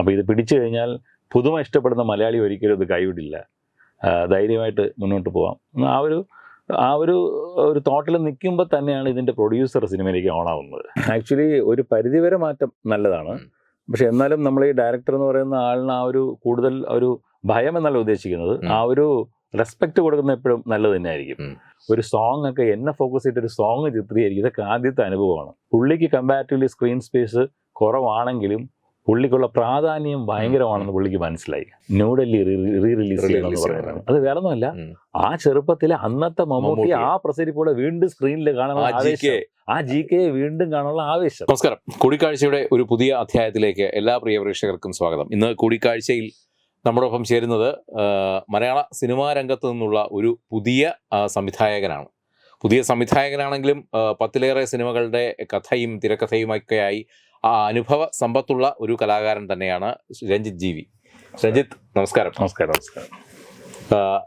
അപ്പോൾ ഇത് പിടിച്ചു കഴിഞ്ഞാൽ പുതുമ ഇഷ്ടപ്പെടുന്ന മലയാളി ഒരിക്കലും ഇത് കൈവിടില്ല. ധൈര്യമായിട്ട് മുന്നോട്ട് പോകാം ആ ഒരു ആ ഒരു ഒരു തോട്ടിൽ നിൽക്കുമ്പോൾ തന്നെയാണ് ഇതിന്റെ പ്രൊഡ്യൂസർ സിനിമയിലേക്ക് ഓണാവുന്നത് ആക്ച്വലി ഒരു പരിധിവരെ മാറ്റം നല്ലതാണ്. പക്ഷെ എന്നാലും നമ്മൾ ഈ ഡയറക്ടർ എന്ന് പറയുന്ന ആളിന് ആ ഒരു കൂടുതൽ ഒരു ഭയം എന്നല്ല ഉദ്ദേശിക്കുന്നത്. ആ ഒരു റെസ്പെക്റ്റ് കൊടുക്കുന്ന എപ്പോഴും നല്ലത് തന്നെയായിരിക്കും. ഒരു സോങ് ഒക്കെ എന്നെ ഫോക്കസ് ചെയ്തിട്ട് ഒരു സോങ് ചിത്രീകരിക്കും. ഇതൊക്കെ ആദ്യത്തെ അനുഭവമാണ്. പുള്ളിക്ക് കമ്പാരിറ്റീവ്ലി സ്ക്രീൻ സ്പേസ് കുറവാണെങ്കിലും പുള്ളിക്കുള്ള പ്രാധാന്യം ഭയങ്കരമാണെന്ന് പുള്ളിക്ക് മനസ്സിലായി. ന്യൂഡൽഹി റീ റിലീസ് ചെയ്യണമെന്ന് പറയുന്നത്. അത് വേറെ ഒന്നുമല്ല ആ ചെറുപ്പത്തിലെ അന്നത്തെ മമ്മൂട്ടി. ആ പ്രസരിപ്പോടെ വീണ്ടും സ്ക്രീനിൽ കാണാനുള്ള ആ ജി കെ വീണ്ടും കാണാനുള്ള ആവേശം. നമസ്കാരം. കൂടിക്കാഴ്ചയുടെ ഒരു പുതിയ അധ്യായത്തിലേക്ക് എല്ലാ പ്രിയ പ്രേക്ഷകർക്കും സ്വാഗതം. ഇന്ന് കൂടിക്കാഴ്ചയിൽ നമ്മോടൊപ്പം ചേരുന്നത് മലയാള സിനിമാ രംഗത്ത് നിന്നുള്ള ഒരു പുതിയ സംവിധായകനാണ്. പുതിയ സംവിധായകനാണെങ്കിലും പത്തിലേറെ സിനിമകളുടെ കഥയും തിരക്കഥയുമൊക്കെയായി ആ അനുഭവ സമ്പത്തുള്ള ഒരു കലാകാരൻ തന്നെയാണ് രഞ്ജിത്ത് ജീവി. രഞ്ജിത്ത് നമസ്കാരം. നമസ്കാരം നമസ്കാരം.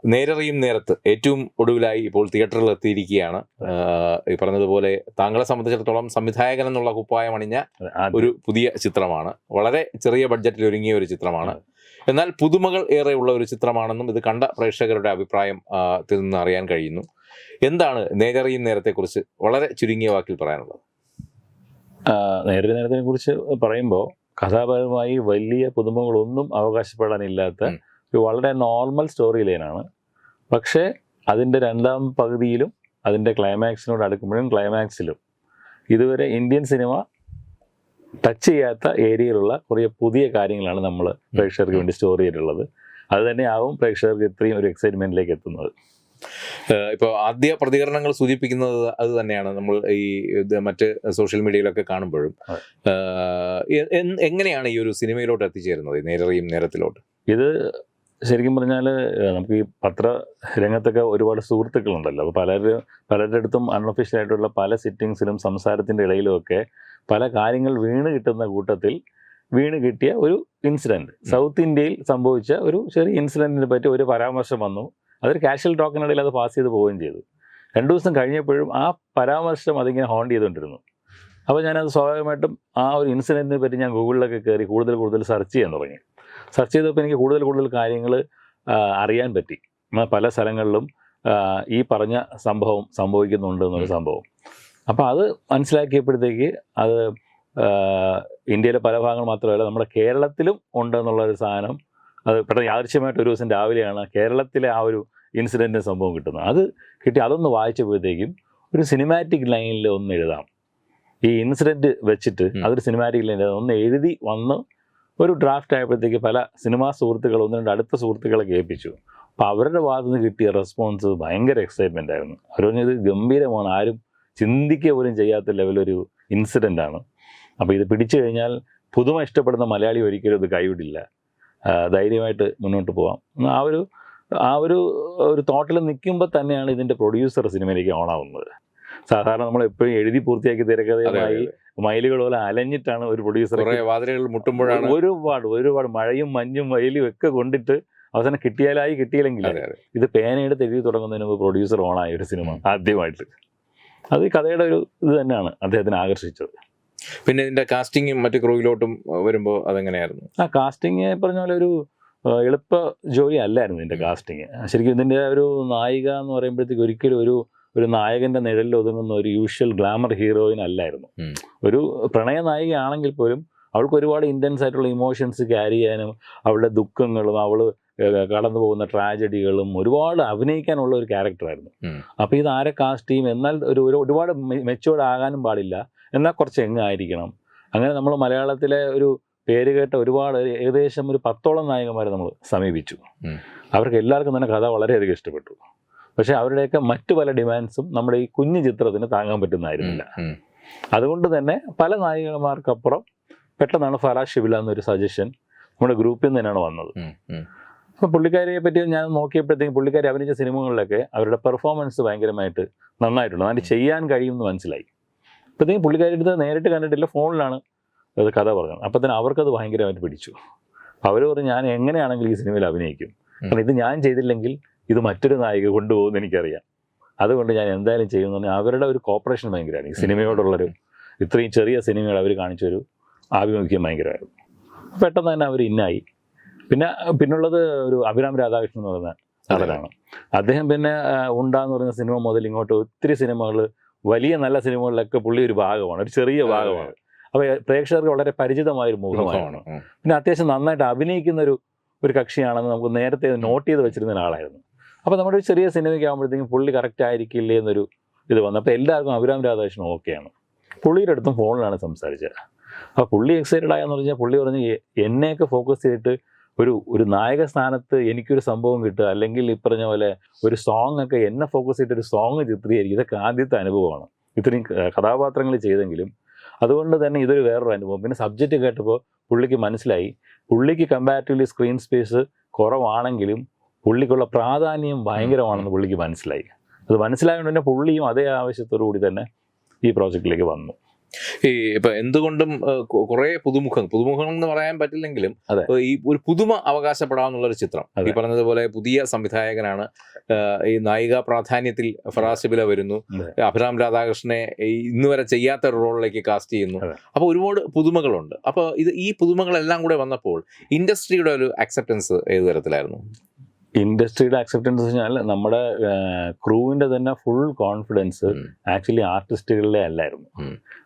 നേരറിയും നേരത്ത് ഏറ്റവും ഒടുവിലായി ഇപ്പോൾ തിയേറ്ററിൽ എത്തിയിരിക്കുകയാണ്. ഈ പറഞ്ഞതുപോലെ താങ്കളെ സംബന്ധിച്ചിടത്തോളം സംവിധായകൻ എന്നുള്ള കുപ്പായം അണിഞ്ഞ ഒരു പുതിയ ചിത്രമാണ്. വളരെ ചെറിയ ബഡ്ജറ്റിൽ ഒരുങ്ങിയ ഒരു ചിത്രമാണ്. എന്നാൽ പുതുമകൾ ഏറെ ഉള്ള ഒരു ചിത്രമാണെന്നും ഇത് കണ്ട പ്രേക്ഷകരുടെ അഭിപ്രായം നിന്ന് അറിയാൻ കഴിയുന്നു. എന്താണ് നേരറിയും നേരത്തെക്കുറിച്ച് വളരെ ചുരുങ്ങിയ വാക്കിൽ പറയാനുള്ളത്? നേരെ നേരത്തിനെ കുറിച്ച് പറയുമ്പോൾ കഥാപരമായി വലിയ പുതുമകളൊന്നും അവകാശപ്പെടാനില്ലാത്ത ഒരു വളരെ നോർമൽ സ്റ്റോറി ലൈനാണ് പക്ഷേ അതിന്റെ രണ്ടാം പകുതിയിലും അതിന്റെ ക്ലൈമാക്സിനോട് അടുക്കുമ്പോഴും ക്ലൈമാക്സിലും ഇതുവരെ ഇന്ത്യൻ സിനിമ ടച്ച് ചെയ്യാത്ത ഏരിയയിലുള്ള കുറേ പുതിയ കാര്യങ്ങളാണ് നമ്മൾ പ്രേക്ഷകർക്ക് വേണ്ടി സ്റ്റോർ ചെയ്തിട്ടുള്ളത് അത് തന്നെയാവും പ്രേക്ഷകർക്ക് ഇത്രയും ഒരു എക്സൈറ്റ്മെന്റിലേക്ക് എത്തുന്നത്. ഇപ്പോൾ ആദ്യ പ്രതികരണങ്ങൾ സൂചിപ്പിക്കുന്നത് അത് തന്നെയാണ്. നമ്മൾ ഈ മറ്റ് സോഷ്യൽ മീഡിയയിലൊക്കെ കാണുമ്പോഴും എങ്ങനെയാണ് ഈ ഒരു സിനിമയിലോട്ട് എത്തിച്ചേരുന്നത്? നേരറിയും നേരത്തിലോട്ട്. ഇത് ശരിക്കും പറഞ്ഞാൽ നമുക്ക് ഈ പത്ര രംഗത്തൊക്കെ ഒരുപാട് സുഹൃത്തുക്കളുണ്ടല്ലോ. അപ്പോൾ പലരും പലരുടെ അടുത്തും അൺഒഫീഷ്യലായിട്ടുള്ള പല സിറ്റിങ്സിലും സംസാരത്തിന്റെ ഇടയിലുമൊക്കെ പല കാര്യങ്ങൾ വീണ് കിട്ടുന്ന കൂട്ടത്തിൽ വീണ് കിട്ടിയ ഒരു ഇൻസിഡന്റ് സൗത്ത് ഇന്ത്യയിൽ സംഭവിച്ച ഒരു ചെറിയ ഇൻസിഡന്റിനെ പറ്റി ഒരു പരാമർശം വന്നു. അതൊരു കാഷ്വൽ ടോക്കിനിടയിൽ അത് പാസ് ചെയ്ത് പോവുകയും ചെയ്തു. രണ്ട് ദിവസം കഴിഞ്ഞപ്പോഴും ആ പരാമർശം അതിങ്ങനെ ഹോണ്ട് ചെയ്തുകൊണ്ടിരുന്നു. അപ്പോൾ ഞാനത് സ്വാഭാവികമായിട്ടും ആ ഒരു ഇൻസിഡന്റിനെ പറ്റി ഞാൻ ഗൂഗിളിലൊക്കെ കയറി കൂടുതൽ കൂടുതൽ സെർച്ച് ചെയ്യാൻ തുടങ്ങി. സെർച്ച് ചെയ്തപ്പോൾ എനിക്ക് കൂടുതൽ കൂടുതൽ കാര്യങ്ങൾ അറിയാൻ പറ്റി. പല സ്ഥലങ്ങളിലും ഈ പറഞ്ഞ സംഭവം സംഭവിക്കുന്നുണ്ട് എന്നൊരു സംഭവം. അപ്പോൾ അത് മനസ്സിലാക്കിയപ്പോഴത്തേക്ക് അത് ഇന്ത്യയിലെ പല ഭാഗങ്ങൾ മാത്രമല്ല നമ്മുടെ കേരളത്തിലും ഉണ്ടെന്നുള്ളൊരു സാധനം അത് പെട്ടെന്ന് യാദൃശ്യമായിട്ട് ഒരു ദിവസം രാവിലെയാണ് കേരളത്തിലെ ആ ഒരു ഇൻസിഡന്റ് സംഭവം കിട്ടുന്നത്. അത് കിട്ടി അതൊന്ന് വായിച്ചപ്പോഴത്തേക്കും ഒരു സിനിമാറ്റിക് ലൈനിൽ ഒന്ന് എഴുതാം. ഈ ഇൻസിഡന്റ് വെച്ചിട്ട് അതൊരു സിനിമാറ്റിക് ലൈനിൽ ഒന്ന് എഴുതി വന്ന് ഒരു ഡ്രാഫ്റ്റ് ആയപ്പോഴത്തേക്ക് പല സിനിമാ സുഹൃത്തുക്കൾ ഒന്ന് രണ്ട് അടുത്ത സുഹൃത്തുക്കളെ കേൾപ്പിച്ചു. അപ്പോൾ അവരുടെ ഭാഗത്ത് നിന്ന് കിട്ടിയ റെസ്പോൺസ് ഭയങ്കര എക്സൈറ്റ്മെന്റ് ആയിരുന്നു. അവർ പറഞ്ഞത് ഗംഭീരമാണ്. ആരും ചിന്തിക്കുക പോലും ചെയ്യാത്ത ലെവലൊരു ഇൻസിഡന്റ് ആണ്. അപ്പോൾ ഇത് പിടിച്ചു കഴിഞ്ഞാൽ പുതുമ ഇഷ്ടപ്പെടുന്ന മലയാളി ഒരിക്കലും ഇത് കൈവിടില്ല. ധൈര്യമായിട്ട് മുന്നോട്ട് പോവാം. ആ ഒരു ആ ഒരു ഒരു തോട്ടിൽ നിൽക്കുമ്പോൾ തന്നെയാണ് ഇതിന്റെ പ്രൊഡ്യൂസർ സിനിമയിലേക്ക് ഓണാവുന്നത് സാധാരണ നമ്മൾ എപ്പോഴും എഴുതി പൂർത്തിയാക്കി തിരക്കഥയുമായി മയിലുകൾ പോലെ അലഞ്ഞിട്ടാണ് ഒരു പ്രൊഡ്യൂസർ വാതിലുകൾ മുട്ടുമ്പോഴാണ് ഒരുപാട് ഒരുപാട് മഴയും മഞ്ഞും മയിലും ഒക്കെ കൊണ്ടിട്ട് അവസാനം കിട്ടിയാലായി കിട്ടിയില്ലെങ്കിൽ ഇത് പേനയെടുത്ത് എഴുതി തുടങ്ങുന്നതിന് മുമ്പ് പ്രൊഡ്യൂസർ ഓണായ ഒരു സിനിമ ആദ്യമായിട്ട്. അത് ഈ കഥയുടെ ഒരു ഇത് തന്നെയാണ് അദ്ദേഹത്തിന് ആകർഷിച്ചത്. പിന്നെ ഇതിന്റെ കാസ്റ്റിങ്ങും മറ്റു ക്രൂയിലോട്ടും വരുമ്പോൾ അതെങ്ങനെയായിരുന്നു? ആ കാസ്റ്റിംഗ് പറഞ്ഞ പോലെ ഒരു എളുപ്പ ജോലി അല്ലായിരുന്നു ഇതിന്റെ കാസ്റ്റിംഗ് ശരിക്കും ഇതിന്റെ ഒരു നായിക എന്ന് പറയുമ്പോഴത്തേക്ക് ഒരിക്കലും ഒരു ഒരു നായകന്റെ നിഴലിൽ ഒതുങ്ങുന്ന ഒരു യൂഷ്വൽ ഗ്ലാമർ ഹീറോയിൻ അല്ലായിരുന്നു. ഒരു പ്രണയ നായികയാണെങ്കിൽ പോലും അവൾക്ക് ഒരുപാട് ഇന്റൻസ് ആയിട്ടുള്ള ഇമോഷൻസ് ക്യാരി ചെയ്യാനും അവളുടെ ദുഃഖങ്ങളും അവൾ കടന്നു പോകുന്ന ട്രാജഡികളും ഒരുപാട് അഭിനയിക്കാനുള്ള ഒരു ക്യാരക്ടറായിരുന്നു. അപ്പോൾ ഇത് ആരെ കാസ്റ്റ് ചെയ്യും? എന്നാൽ ഒരു ഒരു ഒരുപാട് മെച്ചുവേർഡ് ആകാനും പാടില്ല. എന്നാൽ കുറച്ച് എങ്ങായിരിക്കണം. അങ്ങനെ നമ്മൾ മലയാളത്തിലെ ഒരു പേര് കേട്ട ഒരുപാട് ഏകദേശം ഒരു പത്തോളം നായകന്മാരെ നമ്മൾ സമീപിച്ചു. അവർക്ക് എല്ലാവർക്കും തന്നെ കഥ വളരെയധികം ഇഷ്ടപ്പെട്ടു. പക്ഷേ അവരുടെയൊക്കെ മറ്റു പല ഡിമാൻഡ്സും നമ്മുടെ ഈ കുഞ്ഞു ചിത്രത്തിന് താങ്ങാൻ പറ്റുന്നതായിരുന്നില്ല. അതുകൊണ്ട് തന്നെ പല നായികമാർക്കപ്പുറം പെട്ടെന്നാണ് ഫറാ ഷിബില എന്നൊരു സജഷൻ നമ്മുടെ ഗ്രൂപ്പിൽ നിന്ന് തന്നെയാണ് വന്നത്. ഉം. പുള്ളിക്കാരിയെ പറ്റി ഞാൻ നോക്കിയപ്പോഴത്തേക്കും പുള്ളിക്കാരി അഭിനയിച്ച സിനിമകളിലൊക്കെ അവരുടെ പെർഫോമൻസ് ഭയങ്കരമായിട്ട് നന്നായിട്ടുണ്ട്. നന്നായിട്ട് ചെയ്യാൻ കഴിയുമെന്ന് മനസ്സിലായി. അപ്പോഴത്തേക്കും പുള്ളിക്കാരി അടുത്ത് നേരിട്ട് കണ്ടിട്ടില്ല ഫോണിലാണ്. അത് കഥ പറഞ്ഞത് അപ്പോൾ തന്നെ അവർക്കത് ഭയങ്കരമായിട്ട് പിടിച്ചു. അവർ പറഞ്ഞു ഞാൻ എങ്ങനെയാണെങ്കിലും ഈ സിനിമയിൽ അഭിനയിക്കും. കാരണം ഇത് ഞാൻ ചെയ്തില്ലെങ്കിൽ ഇത് മറ്റൊരു നായിക കൊണ്ടുപോകുമെന്ന് എനിക്കറിയാം. അതുകൊണ്ട് ഞാൻ എന്തായാലും ചെയ്യുമെന്ന് പറഞ്ഞാൽ അവരുടെ ഒരു കോപ്പറേഷൻ ഭയങ്കരമാണ്. ഈ സിനിമയോടുള്ളൊരു ഇത്രയും ചെറിയ സിനിമകൾ അവർ കാണിച്ചൊരു ആഭിമുഖ്യം ഭയങ്കരമായിരുന്നു. പെട്ടെന്ന് തന്നെ അവർ ഇന്നായി. പിന്നെ പിന്നുള്ളത് ഒരു അഭിരാം രാധാകൃഷ്ണൻ എന്ന് പറയുന്ന നടനാണ്. അദ്ദേഹം പിന്നെ ഉണ്ടാന്ന് പറയുന്ന സിനിമ മുതൽ ഇങ്ങോട്ട് ഒത്തിരി സിനിമകൾ വലിയ നല്ല സിനിമകളിലൊക്കെ പുള്ളി ഒരു ഭാഗമാണ് ഒരു ചെറിയ ഭാഗമാണ്. അപ്പോൾ പ്രേക്ഷകർക്ക് വളരെ പരിചിതമായ ഒരു മുഖമാണ്. പിന്നെ അത്യാവശ്യം നന്നായിട്ട് അഭിനയിക്കുന്ന ഒരു ഒരു കക്ഷിയാണെന്ന് നമുക്ക് നേരത്തെ നോട്ട് ചെയ്ത് വെച്ചിരുന്ന ഒരാളായിരുന്നു. അപ്പോൾ നമ്മുടെ ഒരു ചെറിയ സിനിമയ്ക്ക് ആകുമ്പോഴത്തേക്കും പുള്ളി കറക്റ്റ് ആയിരിക്കില്ലേ എന്നൊരു ഇത് വന്നു. അപ്പോൾ എല്ലാവർക്കും അഭിരാം രാധാകൃഷ്ണൻ ഓക്കെയാണ്. പുള്ളിയുടെ അടുത്തും ഫോണിലാണ് സംസാരിച്ചത്. അപ്പോൾ പുള്ളി എക്സൈറ്റഡ് ആയെന്ന് പറഞ്ഞാൽ പുള്ളി പറഞ്ഞ് "എ- എന്നെയൊക്കെ ഫോക്കസ് ചെയ്തിട്ട് ഒരു ഒരു നായക സ്ഥാനത്ത് എനിക്കൊരു സംഭവം കിട്ടുക അല്ലെങ്കിൽ ഈ പറഞ്ഞ പോലെ ഒരു സോങ് ഒക്കെ എന്നെ ഫോക്കസ് ചെയ്തിട്ട് ഒരു സോങ് ചിത്രീകരിക്കും ഇതൊക്കെ ആദ്യത്തെ അനുഭവമാണ്. ഇത്രയും കഥാപാത്രങ്ങൾ ചെയ്തെങ്കിലും അതുകൊണ്ട് തന്നെ ഇതൊരു വേറൊരു അനുഭവം. പിന്നെ സബ്ജക്റ്റ് കേട്ടപ്പോൾ പുള്ളിക്ക് മനസ്സിലായി. പുള്ളിക്ക് കമ്പാരിറ്റീവ്ലി സ്ക്രീൻ സ്പേസ് കുറവാണെങ്കിലും പുള്ളിക്കുള്ള പ്രാധാന്യം ഭയങ്കരമാണെന്ന് പുള്ളിക്ക് മനസ്സിലായി. അത് മനസ്സിലായതുകൊണ്ട് തന്നെ പുള്ളിയും അതേ ആവശ്യത്തോടു കൂടി തന്നെ ഈ പ്രോജക്റ്റിലേക്ക് വന്നു. ഈ ഇപ്പൊ എന്തുകൊണ്ടും കുറെ പുതുമുഖം പുതുമുഖം എന്ന് പറയാൻ പറ്റില്ലെങ്കിലും. ഈ ഒരു പുതുമ അവകാശപ്പെടാവുന്ന ഒരു ചിത്രം. ഈ പറഞ്ഞതുപോലെ പുതിയ സംവിധായകനാണ് ഈ നായിക പ്രാധാന്യത്തിൽ ഫറാസ് ബില വരുന്നു. അഭിരാം രാധാകൃഷ്ണനെ ഇന്നുവരെ ഇന്ന് വരെ ചെയ്യാത്ത ഒരു റോളിലേക്ക് കാസ്റ്റ് ചെയ്യുന്നു. അപ്പൊ അപ്പോൾ ഒരുപാട് പുതുമകളുണ്ട്. അപ്പോൾ ഇത് ഈ പുതുമകളെല്ലാം കൂടെ വന്നപ്പോൾ ഇൻഡസ്ട്രിയുടെ ഒരു അക്സെപ്റ്റൻസ് ഏത് തരത്തിലായിരുന്നു? ഇൻഡസ്ട്രിയുടെ അക്സെപ്റ്റൻസ് വെച്ചാൽ നമ്മുടെ ക്രൂവിന്റെ തന്നെ ഫുൾ കോൺഫിഡൻസ് ആക്ച്വലി ആർട്ടിസ്റ്റുകളിലെ അല്ലായിരുന്നു.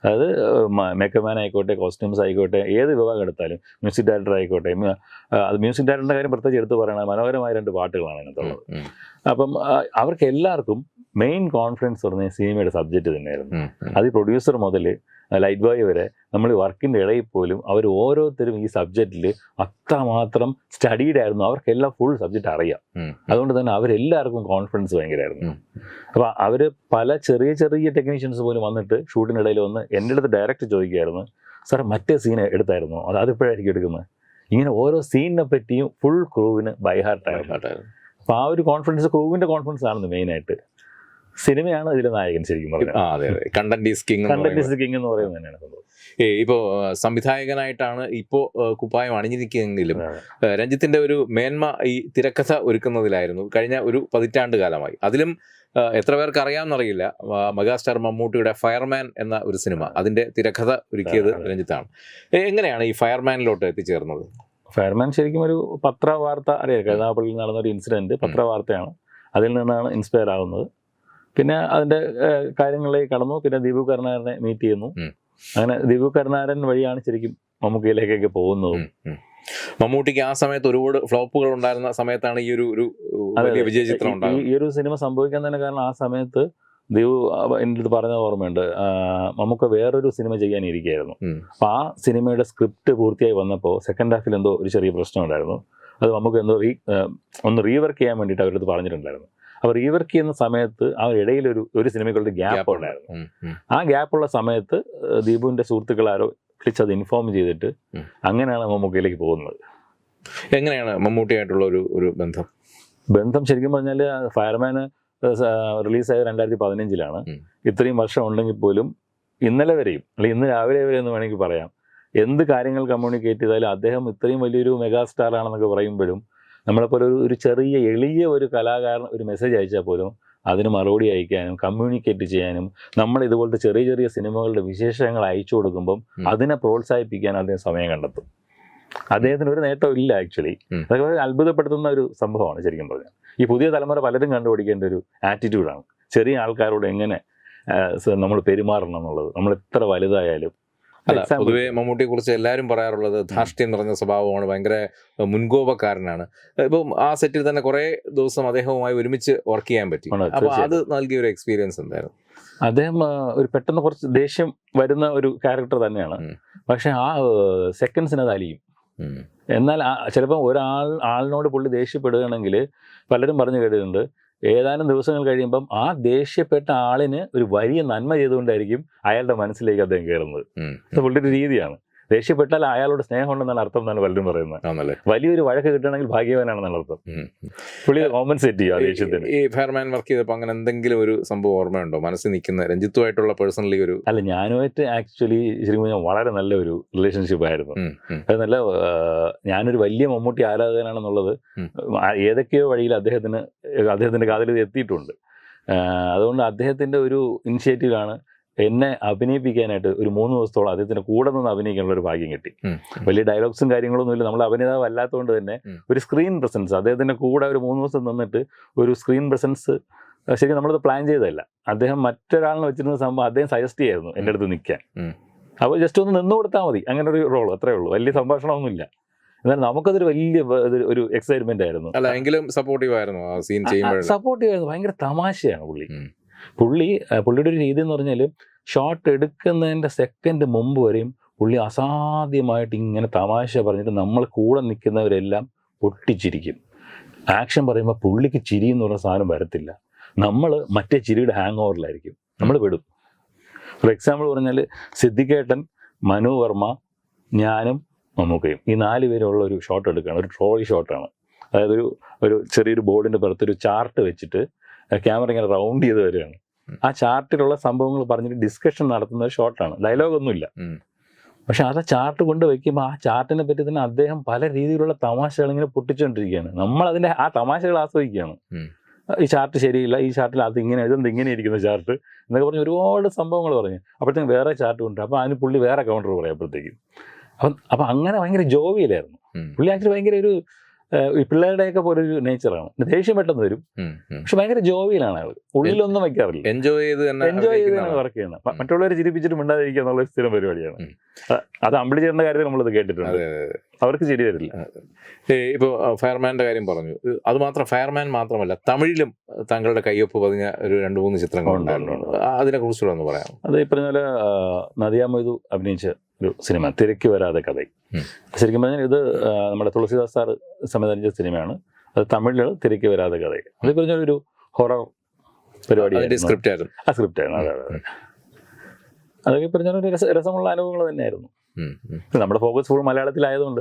അതായത് മേക്കപ്പ് മാൻ ആയിക്കോട്ടെ കോസ്റ്റ്യൂംസ് ആയിക്കോട്ടെ ഏത് വിഭാഗം എടുത്താലും മ്യൂസിക് ഡയറക്ടർ ആയിക്കോട്ടെ അത് മ്യൂസിക് ഡയറക്ടറിന്റെ കാര്യം പ്രത്യേകിച്ച് എടുത്ത് പറയണത് മനോഹരമായ രണ്ട് പാട്ടുകളാണ് അതിനകത്തുള്ളത് അപ്പം അവർക്ക് എല്ലാവർക്കും മെയിൻ കോൺഫിഡൻസ് പറഞ്ഞ സിനിമയുടെ സബ്ജക്റ്റ് തന്നെയായിരുന്നു. അത് പ്രൊഡ്യൂസർ മുതൽ ലൈറ്റ് ബോയ് വരെ നമ്മൾ വർക്കിന്റെ ഇടയിൽ പോലും അവർ ഓരോരുത്തരും ഈ സബ്ജക്റ്റിൽ അത്രമാത്രം സ്റ്റഡീഡ് ആയിരുന്നു. അവർക്കെല്ലാം ഫുൾ സബ്ജക്റ്റ് അറിയാം. അതുകൊണ്ട് തന്നെ അവരെല്ലാവർക്കും കോൺഫിഡൻസ് ഭയങ്കരമായിരുന്നു. അപ്പോൾ അവർ പല ചെറിയ ചെറിയ ടെക്നീഷ്യൻസ് പോലും വന്നിട്ട് ഷൂട്ടിനിടയിൽ വന്ന് എന്റെ അടുത്ത് ഡയറക്റ്റ് ചോദിക്കുമായിരുന്നു സാർ മറ്റേ സീൻ എടുത്തായിരുന്നു? അത് അതിപ്പോഴായിരിക്കും എടുക്കുന്നത്? ഇങ്ങനെ ഓരോ സീനിനെ പറ്റിയും ഫുൾ ക്രൂവിന് ബൈഹാർട്ടായിരുന്നു. അപ്പോൾ ആ ഒരു കോൺഫിഡൻസ് ക്രൂവിന്റെ കോൺഫിഡൻസ് ആണ് മെയിനായിട്ട് സിനിമയാണ് ഇതിലെ നായകൻ ശരിക്കും പറഞ്ഞത് content is king content is king എന്ന് പറയുന്നത്. തന്നെയാണ് സംഭവം. ഇപ്പോ സംവിധായകനായിട്ടാണ് ഇപ്പോ കുപ്പായം അണിഞ്ഞിരിക്കുന്നെങ്കിലും രഞ്ജിത്തിന്റെ ഒരു മേന്മ ഈ തിരക്കഥ ഒരുക്കുന്നതിലായിരുന്നു കഴിഞ്ഞ ഒരു പതിറ്റാണ്ട് കാലമായി. അതിലും എത്ര പേർക്ക് അറിയാമെന്നറിയില്ല. മെഗാസ്റ്റാർ മമ്മൂട്ടിയുടെ ഫയർമാൻ എന്ന ഒരു സിനിമ അതിന്റെ തിരക്കഥ ഒരുക്കിയത്. രഞ്ജിത്താണ്. എങ്ങനെയാണ് ഈ ഫയർമാനിലോട്ട് എത്തിച്ചേർന്നത്? ഫയർമാൻ ശരിക്കും ഒരു പത്രവാർത്ത അറിയാം കരുനാഗപ്പള്ളിയിൽ നടന്ന ഒരു ഇൻസിഡന്റ് പത്രവാർത്തയാണ്. അതിൽ നിന്നാണ് ഇൻസ്പയർ ആവുന്നത്. പിന്നെ അതിന്റെ കാര്യങ്ങളിലേക്ക് കടന്നു. പിന്നെ ദീപു കരുണാകരനെ മീറ്റ് ചെയ്യുന്നു. അങ്ങനെ ദീപു കരുണാകരൻ വഴിയാണ് ശരിക്കും മമ്മൂക്കയിലേക്കൊക്കെ പോകുന്നതും. മമ്മൂട്ടിക്ക് ആ സമയത്ത് ഒരുപാട് ഫ്ലോപ്പുകൾ ഉണ്ടായിരുന്ന സമയത്താണ് ഈ ഒരു ഒരു വലിയ വിജയ ചിത്രം ഈ- ഒരു സിനിമ സംഭവിക്കാൻ തന്നെ കാരണം ആ സമയത്ത് ദീപു എന്റെ അടുത്ത് പറഞ്ഞ ഓർമ്മയുണ്ട്. നമുക്ക് വേറൊരു സിനിമ ചെയ്യാനിരിക്കുകയായിരുന്നു. അപ്പം ആ സിനിമയുടെ സ്ക്രിപ്റ്റ് പൂർത്തിയായി വന്നപ്പോൾ സെക്കൻഡ് ഹാഫിൽ എന്തോ ഒരു ചെറിയ പ്രശ്നം ഉണ്ടായിരുന്നു. അത് നമുക്ക് എന്തോ റീ ഒന്ന് റീവർക്ക് ചെയ്യാൻ വേണ്ടിയിട്ട് അവരടുത്ത് പറഞ്ഞിട്ടുണ്ടായിരുന്നു. അപ്പോൾ റീവർക്ക് ചെയ്യുന്ന സമയത്ത് ആ ഇടയിൽ ഒരു ഒരു സിനിമയ്ക്കുള്ള ഗ്യാപ്പ് ഉണ്ടായിരുന്നു. ആ ഗ്യാപ്പുള്ള സമയത്ത് ദീപുവിന്റെ ദീപുവിന്റെ സുഹൃത്തുക്കൾ ആരോ വിളിച്ചത് ഇൻഫോം ചെയ്തിട്ട് അങ്ങനെയാണ് മമ്മൂക്കയിലേക്ക് പോകുന്നത്. എങ്ങനെയാണ് മമ്മൂട്ടിയായിട്ടുള്ള ഒരു ഒരു ബന്ധം? ബന്ധം ശരിക്കും പറഞ്ഞാൽ ഫയർമാൻ റിലീസായത് രണ്ടായിരത്തി പതിനഞ്ചിലാണ്. ഇത്രയും വർഷം ഉണ്ടെങ്കിൽ പോലും ഇന്നലെ വരെയും അല്ലെങ്കിൽ ഇന്ന് രാവിലെ വരെ എന്ന് വേണമെങ്കിൽ പറയാം എന്ത് കാര്യങ്ങൾ കമ്മ്യൂണിക്കേറ്റ് ചെയ്താലും അദ്ദേഹം ഇത്രയും വലിയൊരു മെഗാ സ്റ്റാർ ആണെന്നൊക്കെ പറയുമ്പോഴും നമ്മളെപ്പോലെ ഒരു ഒരു ചെറിയ എളിയ ഒരു കലാകാരൻ ഒരു മെസ്സേജ് അയച്ചാൽ പോലും അതിന് മറുപടി അയക്കാനും കമ്മ്യൂണിക്കേറ്റ് ചെയ്യാനും നമ്മൾ ഇതുപോലത്തെ ചെറിയ ചെറിയ സിനിമകളുടെ വിശേഷങ്ങൾ അയച്ചു കൊടുക്കുമ്പം അതിനെ പ്രോത്സാഹിപ്പിക്കാൻ അദ്ദേഹം സമയം കണ്ടെത്തും. അദ്ദേഹത്തിന് ഒരു നേട്ടം ഇല്ല ആക്ച്വലി. അതൊക്കെ വളരെ അത്ഭുതപ്പെടുത്തുന്ന ഒരു സംഭവമാണ് ശരിക്കും പറഞ്ഞാൽ. ഈ പുതിയ തലമുറ പലരും കണ്ടുപിടിക്കേണ്ട ഒരു ആറ്റിറ്റ്യൂഡാണ് ചെറിയ ആൾക്കാരോട് എങ്ങനെ നമ്മൾ പെരുമാറണം എന്നുള്ളത്. നമ്മൾ എത്ര വലുതായാലും അല്ല. പൊതുവെ മമ്മൂട്ടിയെ കുറിച്ച് എല്ലാവരും പറയാറുള്ളത് ധാർഷ്ട്യം നിറഞ്ഞ സ്വഭാവമാണ് ഭയങ്കര മുൻകോപക്കാരനാണ്. ഇപ്പം ആ സെറ്റിൽ തന്നെ കുറെ ദിവസം അദ്ദേഹവുമായി ഒരുമിച്ച് വർക്ക് ചെയ്യാൻ പറ്റി. അപ്പൊ അത്. നൽകിയ ഒരു എക്സ്പീരിയൻസ് എന്തായിരുന്നു? അദ്ദേഹം ഒരു പെട്ടെന്ന് കുറച്ച് ദേഷ്യം വരുന്ന ഒരു ക്യാരക്ടർ തന്നെയാണ്. പക്ഷെ ആ സെക്കൻഡ്സിന് അത് അലിയും. എന്നാൽ ചിലപ്പോൾ ഒരാൾ ആളിനോട് പുള്ളി ദേഷ്യപ്പെടുകയാണെങ്കിൽ പലരും പറഞ്ഞു കേട്ടിട്ടുണ്ട് ഏതാനും ദിവസങ്ങൾ കഴിയുമ്പം ആ ദേഷ്യപ്പെട്ട ആളിന് ഒരു വലിയ നന്മ ചെയ്തുകൊണ്ടായിരിക്കും അയാളുടെ മനസ്സിലേക്ക് അദ്ദേഹം കയറുന്നത്. പുള്ളിയുടെ രീതിയാണ് ദേഷ്യപ്പെട്ടാൽ അയാളോട് സ്നേഹമുണ്ടെന്നാണ് അർത്ഥം എന്നാണ് പലരും പറയുന്നത്. ആണല്ലേ? വലിയൊരു വഴക്ക് കിട്ടണമെങ്കിൽ ഭാഗ്യവാനാണെന്നാണ് അർത്ഥം. പുള്ളി കോമ്പൻസേറ്റ് ചെയ്യും ആ ദേഷ്യത്തിന്? ഈ ഫെയർമാൻ വർക്ക് ചെയ്തപ്പോൾ അങ്ങനെ എന്തെങ്കിലും ഒരു സംഭവം ഓർമ്മയുണ്ടോ? മനസ്സിൽ നിൽക്കുന്ന രഞ്ജിത്തുമായിട്ടുള്ള പേഴ്സണലി ഒരു അല്ല ഞാനുമായിട്ട് ആക്ച്വലി ശരിക്കും പറഞ്ഞാൽ വളരെ നല്ല ഒരു റിലേഷൻഷിപ്പ് ആയിരുന്നു. അത് നല്ല ഞാനൊരു വലിയ മമ്മൂട്ടി ആരാധകനാണെന്നുള്ളത് ഏതൊക്കെയോ വഴിയിൽ അദ്ദേഹത്തിന് അദ്ദേഹത്തിന്റെ കാതിൽ ഇത് എത്തിയിട്ടുണ്ട്. അതുകൊണ്ട് അദ്ദേഹത്തിന്റെ ഒരു ഇനിഷ്യേറ്റീവാണ് എന്നെ അഭിനയിപ്പിക്കാനായിട്ട് ഒരു മൂന്ന് ദിവസത്തോളം അദ്ദേഹത്തിന്റെ കൂടെ നിന്ന് അഭിനയിക്കാനുള്ള ഒരു ഭാഗ്യം കിട്ടി. വലിയ ഡയലോഗ്സും കാര്യങ്ങളൊന്നും ഇല്ല. നമ്മൾ അഭിനേതാവ് അല്ലാത്തതുകൊണ്ട് തന്നെ ഒരു സ്ക്രീൻ പ്രസൻസ് അദ്ദേഹത്തിന്റെ കൂടെ ഒരു മൂന്ന് ദിവസം നിന്നിട്ട് ഒരു സ്ക്രീൻ പ്രസൻസ് ശരിക്കും നമ്മളത് പ്ലാൻ ചെയ്തതല്ല. അദ്ദേഹം മറ്റൊരാളിനെ വെച്ചിരുന്ന സംഭവം അദ്ദേഹം സജസ്റ്റ് ചെയ്യായിരുന്നു എന്റെ അടുത്ത് നിൽക്കാൻ. അപ്പൊ അപ്പോൾ ജസ്റ്റ് ഒന്ന് നിന്ന് കൊടുത്താൽ മതി. അങ്ങനെ ഒരു റോൾ അത്രേ ഉള്ളൂ. വലിയ സംഭാഷണമൊന്നുമില്ല. എന്നാൽ നമുക്കതൊരു വലിയ ഒരു എക്സൈറ്റ്മെന്റ് ആയിരുന്നു. അല്ല എങ്കിലും സപ്പോർട്ടീവ് ആയിരുന്നു സീൻ ചെയ്യുമ്പോഴല്ല. സപ്പോർട്ട് ചെയ്യുന്നത് ഭയങ്കര തമാശയാണ് പുള്ളി. പുള്ളി പുള്ളിയുടെ ഒരു രീതി എന്ന് പറഞ്ഞാൽ ഷോട്ട് എടുക്കുന്നതിന്റെ സെക്കൻഡ് മുമ്പ് വരെയും പുള്ളി അസാധ്യമായിട്ട് ഇങ്ങനെ തമാശ പറഞ്ഞിട്ട് നമ്മൾ കൂടെ നിൽക്കുന്നവരെല്ലാം പൊട്ടിച്ചിരിക്കും. ആക്ഷൻ പറയുമ്പോൾ പുള്ളിക്ക് ചിരി എന്ന് പറഞ്ഞ സാധനം വരത്തില്ല. നമ്മൾ മറ്റേ ചിരിയുടെ ഹാങ് ഓവറിലായിരിക്കും നമ്മൾ വിടും ഫോർ എക്സാമ്പിൾ പറഞ്ഞാൽ സിദ്ദിഖേട്ടൻ മനു വർമ്മ ഞാനും മമ്മൂക്കയും ഈ നാല് പേരുള്ള ഒരു ഷോട്ട് എടുക്കുകയാണ്. ഒരു ട്രോളി ഷോട്ടാണ് അതായത് ഒരു ഒരു ചെറിയൊരു ബോർഡിന്റെ പുറത്ത് ഒരു ചാർട്ട് വെച്ചിട്ട് ക്യാമറ ഇങ്ങനെ റൗണ്ട് ചെയ്ത് വരികയാണ്. ആ ചാർട്ടിലുള്ള സംഭവങ്ങൾ പറഞ്ഞിട്ട് ഡിസ്കഷൻ നടത്തുന്ന ഒരു ഷോട്ടാണ് ഡയലോഗ് ഒന്നുമില്ല ഇല്ല പക്ഷെ അത് ചാർട്ട് കൊണ്ട് വെക്കുമ്പോൾ ആ ചാർട്ടിനെ പറ്റി തന്നെ അദ്ദേഹം പല രീതിയിലുള്ള തമാശകൾ ഇങ്ങനെ പൊട്ടിച്ചുകൊണ്ടിരിക്കുകയാണ് നമ്മൾ അതിന്റെ ആ തമാശകൾ ആസ്വദിക്കുകയാണ്. ഈ ചാർട്ട് ശരിയില്ല ഈ ചാർട്ടിൽ അത് ഇങ്ങനെ ഇതെന്ത് ഇങ്ങനെ ഇരിക്കുന്ന ചാർട്ട് എന്നൊക്കെ പറഞ്ഞ് ഒരുപാട് സംഭവങ്ങൾ പറഞ്ഞു. അപ്പോഴത്തേക്കും വേറെ ചാർട്ട് കൊണ്ട് അപ്പോൾ അതിന് പുള്ളി വേറെ കൗണ്ടർ പറയും അപ്പോഴത്തേക്കും. അപ്പം അപ്പം അങ്ങനെ ഭയങ്കര ജോവിയിലായിരുന്നു പുള്ളി ആക്ച്വലി ഭയങ്കര ഒരു ഈ പിള്ളേരുടെയൊക്കെ പോലെ ഒരു നേച്ചറാണ് ദേഷ്യം പെട്ടെന്ന് വരും. പക്ഷെ ഭയങ്കര ജോവിയിലാണ് ആൾ. ഉള്ളിലൊന്നും വെക്കാറില്ല എൻജോയ് ചെയ്ത് തന്നെ എൻജോയ് ചെയ്ത്. വർക്ക് ചെയ്യണം. മറ്റുള്ളവരെ ചിരിപ്പിച്ചിട്ട് മിണ്ടാതിരിക്കുക എന്നുള്ള സ്ഥിരം പരിപാടിയാണ്. അത് അമ്പിളി ചേട്ടന്റെ കാര്യത്തിൽ നമ്മളത് കേട്ടിട്ടുണ്ട്. അവർക്ക് ചിരി വരില്ല. ഇപ്പോൾ ഫയർമാന്റെ കാര്യം പറഞ്ഞു. അത് മാത്രം ഫയർമാൻ മാത്രമല്ല തമിഴിലും താങ്കളുടെ കയ്യൊപ്പ് പതിഞ്ഞ ഒരു രണ്ട് മൂന്ന് ചിത്രങ്ങൾ ഉണ്ട്, ഉണ്ടായിരുന്നു ഉണ്ട്, ഉണ്ട്. അതിനെ കുറിച്ചുള്ള ഒന്ന് പറയാം അത് ഇപ്പറഞ്ഞ പറഞ്ഞ പോലെ ആ, നദിയ മൊയ്തു അഭിനയിച്ച ഒരു സിനിമ തിരക്ക് വരാതെ കഥ. ശരിക്കും പറഞ്ഞാൽ ഇത് നമ്മുടെ തുളസിദാസ് സാർ സംവിധാനിച്ച സിനിമയാണ്. അത് തമിഴിൽ തിരക്ക് വരാതെ കഥ. അത് പറഞ്ഞ ഒരു ഹൊറർ പരിപാടി സ്ക്രിപ്റ്റ് ആയിരുന്നു. ആ സ്ക്രിപ്റ്റ് ആയിരുന്നു. അതെ അതെ അതൊക്കെ പറഞ്ഞാൽ ഒരു രസമുള്ള അനുഭവങ്ങൾ തന്നെയായിരുന്നു. നമ്മുടെ ഫോക്കസ് ഫുൾ മലയാളത്തിലായതുകൊണ്ട്.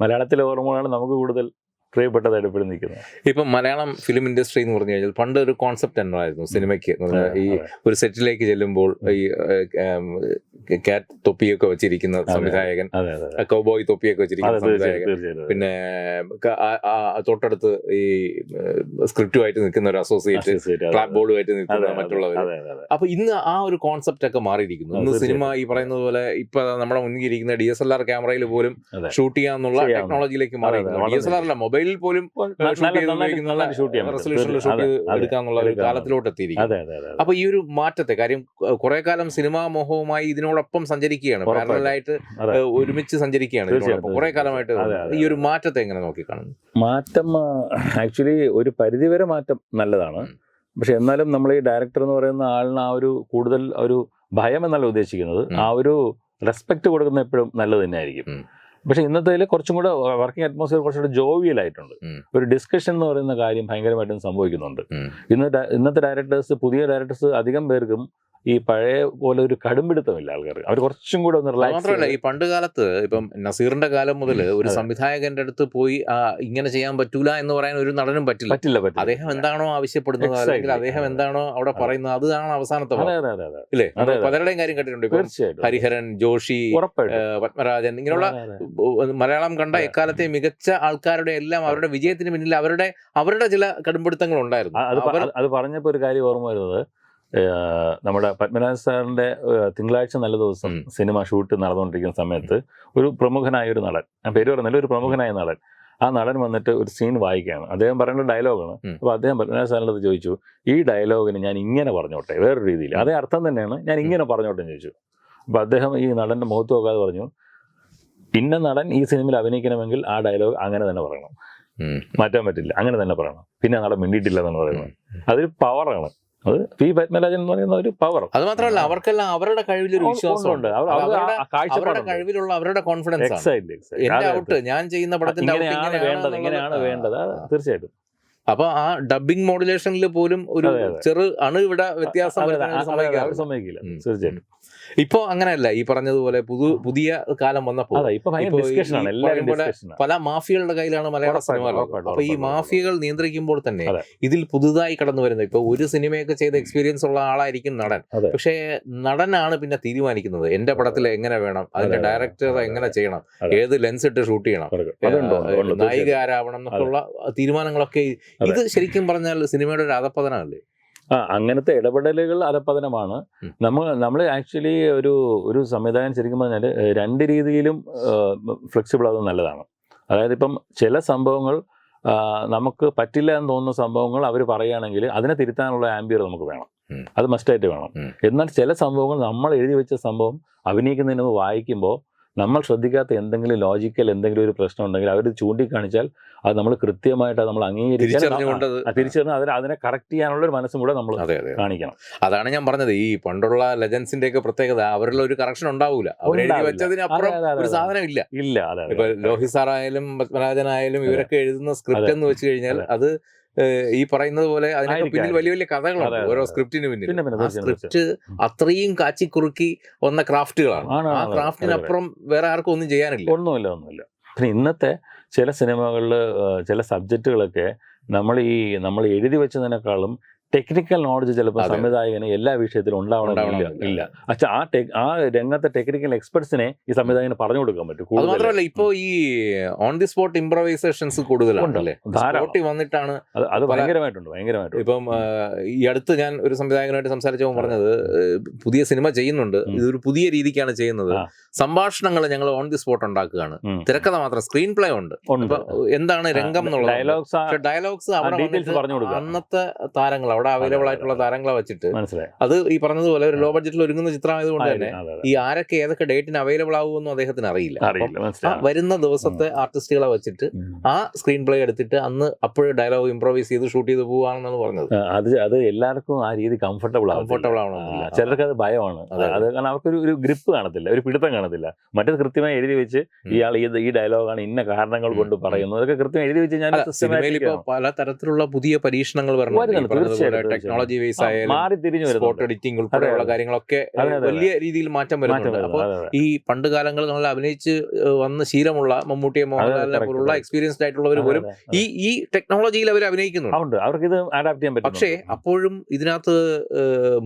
മലയാളത്തിലെ ഓർമ്മകളാണ് നമുക്ക് കൂടുതൽ പ്രിയപ്പെട്ടതായിട്ട് നിൽക്കുന്നത്. ഇപ്പം മലയാളം ഫിലിം ഇൻഡസ്ട്രി എന്ന് പറഞ്ഞു കഴിഞ്ഞാൽ പണ്ട് ഒരു കോൺസെപ്റ്റ് എന്നായിരുന്നു സിനിമയ്ക്ക് ഈ ഒരു സെറ്റിലേക്ക് ചെല്ലുമ്പോൾ ഈ കാറ്റ് തൊപ്പിയൊക്കെ വെച്ചിരിക്കുന്ന. സംവിധായകൻ. കൗബോയ് തൊപ്പിയൊക്കെ വെച്ചിരിക്കുന്ന സംവിധായകൻ. പിന്നെ തൊട്ടടുത്ത് ഈ സ്ക്രിപ്റ്റുമായിട്ട് നിൽക്കുന്ന ഒരു അസോസിയേറ്റ് ക്ലാബ് ബോർഡുമായിട്ട് നിൽക്കുന്ന മറ്റുള്ളവർ. അപ്പൊ ഇന്ന് ആ ഒരു കോൺസെപ്റ്റ് ഒക്കെ മാറിയിരിക്കുന്നു. ഇന്ന് സിനിമ ഈ പറയുന്നത് പോലെ ഇപ്പൊ നമ്മുടെ മുന്നിൽ ഇരിക്കുന്ന ഡി എസ് എൽ ആർ ക്യാമറയിൽ പോലും ഷൂട്ട് ചെയ്യാന്നുള്ള ടെക്നോളജിയിലേക്ക് മാറിയിരിക്കുന്നു. ഡി എസ് എൽ ആർ അല്ല മൊബൈലിൽ പോലും ഷൂട്ട്. റെസൊല്യൂഷനിൽ. എടുക്കാന്നുള്ള ഒരു കാലത്തിലോട്ട് അതെ. അപ്പൊ ഈ ഒരു മാറ്റത്തെ കാര്യം കുറെ കാലം സിനിമാ മോഹവുമായി ഇതിനോടൊപ്പം സഞ്ചരിക്കുകയാണ്. പാരലായിട്ട് ഒരുമിച്ച് സഞ്ചരിക്കുകയാണ് കുറെ കാലമായിട്ട് ഈ ഒരു മാറ്റത്തെ എങ്ങനെ നോക്കി കാണുന്നു മാറ്റം ആക്ച്വലി ഒരു പരിധിവരെ മാറ്റം നല്ലതാണ്. പക്ഷെ എന്നാലും നമ്മൾ ഈ ഡയറക്ടർ എന്ന് പറയുന്ന ആളിന് ആ ഒരു കൂടുതൽ ഒരു ഭയം എന്നല്ല ഉദ്ദേശിക്കുന്നത് ആ ഒരു റെസ്പെക്ട് കൊടുക്കുന്ന എപ്പോഴും നല്ലത് തന്നെയായിരിക്കും. പക്ഷെ ഇന്നത്തേൽ കുറച്ചും കൂടെ വർക്കിംഗ് അറ്റ്മോസ്ഫിയർ കുറച്ചുകൂടെ ജോവിയൽ ആയിട്ടുണ്ട്. ഒരു ഡിസ്കഷൻ എന്ന് പറയുന്ന കാര്യം ഭയങ്കരമായിട്ടും സംഭവിക്കുന്നുണ്ട്. ഇന്ന് ഇന്നത്തെ ഡയറക്ടേഴ്സ് പുതിയ ഡയറക്ടേഴ്സ് അധികം പേർക്കും ഈ പഴയ പോലെ ഒരു കടുംപിടുത്തമില്ല ആൾക്കാർ അവർ കുറച്ചും കൂടെ ഒന്ന് റിലാക്സ് മാത്രമല്ല ഈ പണ്ട് കാലത്ത് ഇപ്പം നസീറിന്റെ കാലം മുതൽ ഒരു സംവിധായകന്റെ അടുത്ത് പോയി ഇങ്ങനെ ചെയ്യാൻ പറ്റൂല എന്ന് പറയാൻ ഒരു നടനും പറ്റില്ല. പറ്റില്ല പറ്റില്ല. അദ്ദേഹം എന്താണോ ആവശ്യപ്പെടുന്നത് അല്ലെങ്കിൽ അദ്ദേഹം എന്താണോ അവിടെ പറയുന്നത് അതാണ് അവസാനത്തെ ഇല്ലേ. പലരുടെയും കാര്യം കേട്ടിട്ടുണ്ട്. തീർച്ചയായിട്ടും. ഹരിഹരൻ ജോഷി പത്മരാജൻ ഇങ്ങനെയുള്ള. മലയാളം കണ്ട. എക്കാലത്തെ മികച്ച ആൾക്കാരുടെ എല്ലാം അവരുടെ വിജയത്തിന് പിന്നിൽ അവരുടെ അവരുടെ ചില കടുംപിടുത്തങ്ങൾ ഉണ്ടായിരുന്നു അത് പറഞ്ഞപ്പോൾ ഒരു കാര്യം ഓർമ്മ വരുന്നത്. നമ്മുടെ പത്മനാഭ സാറിന്റെ തിങ്കളാഴ്ച നല്ല ദിവസം സിനിമ ഷൂട്ട് നടന്നുകൊണ്ടിരിക്കുന്ന സമയത്ത് ഒരു പ്രമുഖനായ ഒരു നടൻ ഞാൻ പേര് പറയുന്നില്ല ഒരു പ്രമുഖനായ നടൻ. ആ നടൻ വന്നിട്ട് ഒരു സീൻ വായിക്കുകയാണ്. അദ്ദേഹം പറയുന്ന ഡയലോഗാണ്. അപ്പോൾ അദ്ദേഹം പത്മനാഭ സാറിനോട് ചോദിച്ചു ഈ ഡയലോഗിന് ഞാൻ ഇങ്ങനെ പറഞ്ഞോട്ടെ വേറൊരു രീതിയിൽ. അതേ അർത്ഥം തന്നെയാണ് ഞാൻ ഇങ്ങനെ പറഞ്ഞോട്ടെ എന്ന് ചോദിച്ചു. അപ്പോൾ അദ്ദേഹം ഈ നടന്റെ മുഖത്ത് നോക്കാതെ പറഞ്ഞു ഇന്ന നടൻ ഈ സിനിമയിൽ അഭിനയിക്കണമെങ്കിൽ ആ ഡയലോഗ് അങ്ങനെ തന്നെ പറയണം. മാറ്റാൻ പറ്റില്ല അങ്ങനെ തന്നെ പറയണം. പിന്നെ നടൻ മിണ്ടിയിട്ടില്ല എന്നാണ് പറയുന്നത്. അതൊരു പവറാണ് അത് പി പത്മരാജൻ എന്ന് പറയുന്ന ഒരു പവർ അത് മാത്രമല്ല അവർക്കെല്ലാം അവരുടെ കഴിവിലൊരു വിശ്വാസമുണ്ട്. അവരുടെ കഴിവിലുള്ള അവരുടെ കോൺഫിഡൻസ് എന്റെ ഔട്ട് ഞാൻ ചെയ്യുന്ന പടത്തിന്റെ ഇങ്ങനെയാണ് വേണ്ടത് ഇങ്ങനെയാണ് വേണ്ടത്. തീർച്ചയായിട്ടും. അപ്പൊ ആ ഡബിംഗ് മോഡുലേഷനിൽ പോലും ഒരു. ചെറു അണു ഇവിടെ വ്യത്യാസം. സമ്മതിക്കില്ല. തീർച്ചയായിട്ടും. ഇപ്പൊ അങ്ങനെയല്ല ഈ പറഞ്ഞതുപോലെ പുതു പുതിയ കാലം വന്നപ്പോൾ പല മാഫിയകളുടെ കയ്യിലാണ് മലയാള സിനിമ അപ്പൊ ഈ മാഫിയകൾ നിയന്ത്രിക്കുമ്പോൾ തന്നെ ഇതിൽ പുതുതായി കടന്നു വരുന്നത് ഇപ്പൊ ഒരു സിനിമയൊക്കെ ചെയ്ത എക്സ്പീരിയൻസ് ഉള്ള ആളായിരിക്കും നടൻ. പക്ഷേ നടനാണ് പിന്നെ തീരുമാനിക്കുന്നത്. എന്റെ പടത്തിൽ എങ്ങനെ വേണം അതിന്റെ അതെ, അതെ, ഡയറക്ടർ എങ്ങനെ ചെയ്യണം ഏത് ലെൻസ് ഇട്ട് ഷൂട്ട് ചെയ്യണം നായിക ആരാവണം എന്നൊക്കെയുള്ള തീരുമാനങ്ങളൊക്കെ ഇത് ശരിക്കും പറഞ്ഞാൽ സിനിമയുടെ ഒരു അധപ്പതനമല്ലേ? ആ അങ്ങനത്തെ ഇടപെടലുകൾ അലപ്പതനമാണ് നമ്മൾ നമ്മൾ ആക്ച്വലി ഒരു ഒരു സംവിധാനം ശരിക്കും പറഞ്ഞാൽ രണ്ട് രീതിയിലും ഫ്ലെക്സിബിൾ ആകുന്നത് നല്ലതാണ്. അതായത് ഇപ്പം ചില സംഭവങ്ങൾ നമുക്ക് പറ്റില്ല എന്ന് തോന്നുന്ന സംഭവങ്ങൾ അവർ പറയുകയാണെങ്കിൽ അതിനെ തിരുത്താനുള്ള ആംബിയർ നമുക്ക് വേണം. അത് മസ്റ്റായിട്ട് വേണം. എന്നാൽ ചില സംഭവങ്ങൾ നമ്മൾ എഴുതി വെച്ച സംഭവം അഭിനയിക്കുന്നതിന് വായിക്കുമ്പോൾ നമ്മൾ ശ്രദ്ധിക്കാത്ത എന്തെങ്കിലും ലോജിക്കൽ എന്തെങ്കിലും ഒരു പ്രശ്നം ഉണ്ടെങ്കിൽ അവർ ചൂണ്ടിക്കാണിച്ചാൽ അത് നമ്മൾ കൃത്യമായിട്ട് നമ്മൾ അംഗീകരിക്കാൻ തിരിച്ചറിഞ്ഞ് അതിനെ അതിനെ കറക്റ്റ് ചെയ്യാനുള്ള ഒരു മനസ്സും കൂടെ നമ്മൾ കാണിക്കണം അതാണ് ഞാൻ പറഞ്ഞത് ഈ പണ്ടുള്ള ലെജൻസിന്റെ ഒക്കെ പ്രത്യേകത അവരുടെ ഒരു കറക്ഷൻ ഉണ്ടാവൂല ഉണ്ടാവില്ല. വെച്ചതിനപ്പുറം ഒരു. സാധനം ഇല്ല ഇല്ല അതെ ഇപ്പൊ. ലോഹി സാറായാലും പത്മരാജനായാലും ഇവരൊക്കെ എഴുതുന്ന സ്ക്രിപ്റ്റ് എന്ന് വെച്ച് കഴിഞ്ഞാൽ അതെ. ഈ പറയുന്നത് പോലെ അതിനൊക്കെ പിന്നിൽ വലിയ വലിയ അതെ, ഓരോ സ്ക്രിപ്റ്റിന് പിന്നിൽ. ആ സ്ക്രിപ്റ്റ് അത്രയും കാച്ചി കുറുക്കി വന്ന ക്രാഫ്റ്റുകളാണ്. ആ. ക്രാഫ്റ്റിനപ്പുറം വേറെ ആർക്കും ഒന്നും ചെയ്യാനില്ല. ഒന്നുമില്ല ഒന്നുമില്ല. പിന്നെ ഇന്നത്തെ ചില സിനിമകളിൽ ചില സബ്ജക്റ്റുകളൊക്കെ നമ്മൾ ഈ നമ്മൾ എഴുതി വെച്ചതിനേക്കാളും ടെക്നിക്കൽ നോളജ് ചിലപ്പോൾ. സംവിധായകന് എല്ലാ വിഷയത്തിലും ഉണ്ടാവണമെന്നില്ല. ഇല്ല അച്ഛാ ആ ടെക് ആ രംഗത്തെ ടെക്നിക്കൽ എക്സ്പെർട്സിനെ ഈ സംവിധായകന് പറഞ്ഞു കൊടുക്കാൻ പറ്റും അത് മാത്രമല്ല ഇപ്പോ ഈ ഓൺ ദി സ്പോട്ട് ഇംപ്രവൈസേഷൻസ് കൂടുതലാണ് അല്ലേ? ധാരാളം. വന്നിട്ടാണ് അത് ഭയങ്കരമായിട്ടുണ്ട് ഭയങ്കരമായിട്ട് ഇപ്പം ഈ അടുത്ത് ഞാൻ ഒരു സംവിധായകനായിട്ട് സംസാരിച്ചപ്പോൾ പറഞ്ഞത് പുതിയ സിനിമ ചെയ്യുന്നുണ്ട്. ഇതൊരു പുതിയ രീതിക്കാണ് ചെയ്യുന്നത്. സംഭാഷണങ്ങൾ ഞങ്ങൾ ഓൺ ദി സ്പോട്ട് ഉണ്ടാക്കുകയാണ്. തിരക്കഥ മാത്രം സ്ക്രീൻ പ്ലേ ഉണ്ട്. എന്താണ് രംഗം എന്നുള്ളത്? ഡയലോഗ്സ് ഡയലോഗ്സ് അവിടെ. അന്നത്തെ താരങ്ങൾ അവിടെ അവൈലബിൾ ആയിട്ടുള്ള താരങ്ങളെ വെച്ചിട്ട് മനസ്സിലായി. അത് ഈ പറഞ്ഞതുപോലെ ഒരു ലോ ബഡ്ജറ്റിൽ ഒരുങ്ങുന്ന ചിത്രമായതുകൊണ്ട് തന്നെ. ഈ ആരൊക്കെ ഏതൊക്കെ ഡേറ്റിന് അവൈലബിൾ ആകുമെന്നും അദ്ദേഹത്തിന് അറിയില്ല. വരുന്ന ദിവസത്തെ ആർട്ടിസ്റ്റുകളെ വെച്ചിട്ട് ആ സ്ക്രീൻ പ്ലേ എടുത്തിട്ട് അന്ന് അപ്പോഴും ഡയലോഗ് ഇംപ്രോവൈസ് ചെയ്ത് ഷൂട്ട് ചെയ്ത് പോവാണെന്നാണ് പറഞ്ഞത്. അത് അത് എല്ലാവർക്കും ആ രീതി കംഫർട്ടബിൾ കംഫർട്ടബിൾ ആവണമെന്നില്ല ചിലർക്ക് അത് ഭയമാണ്. അതെ. കാരണം അവർക്കൊരു ഒരു ഗ്രിപ്പ് കാണത്തില്ല ഒരു പിടുത്തം കാണത്തില്ല. മറ്റേത് കൃത്യമായി എഴുതി വെച്ച് ഇയാൾ ഈ ഈ ഡയലോഗാണ് ഇന്ന കാരണങ്ങൾ കൊണ്ട് പറയുന്നത് അതൊക്കെ കൃത്യം എഴുതി വെച്ച് ഞാൻ പല തരത്തിലുള്ള പുതിയ പരീക്ഷണങ്ങൾ വരുന്നുണ്ട്, ടെക്നോളജി വൈസ് ആയാലും മാറി തിരിഞ്ഞു സ്പോട്ട് എഡിറ്റിംഗ് ഉൾപ്പെടെയുള്ള കാര്യങ്ങളൊക്കെ വലിയ രീതിയിൽ മാറ്റം വരുന്നുണ്ട്. വരുന്നു അപ്പോൾ. ഈ പണ്ട് കാലങ്ങളിൽ അഭിനയിച്ച് വന്ന ശീലമുള്ള മമ്മൂട്ടിയെ മോഹൻലാലിനെ പോലുള്ള എക്സ്പീരിയൻസ്ഡ് ആയിട്ടുള്ളവർ പോലും. ഈ ഈ ടെക്നോളജിയിൽ അവർ അഭിനയിക്കുന്നുണ്ട്. അവർക്ക് ഇത് അഡാപ്റ്റ് ചെയ്യാൻ പക്ഷേ അപ്പോഴും ഇതിനകത്ത്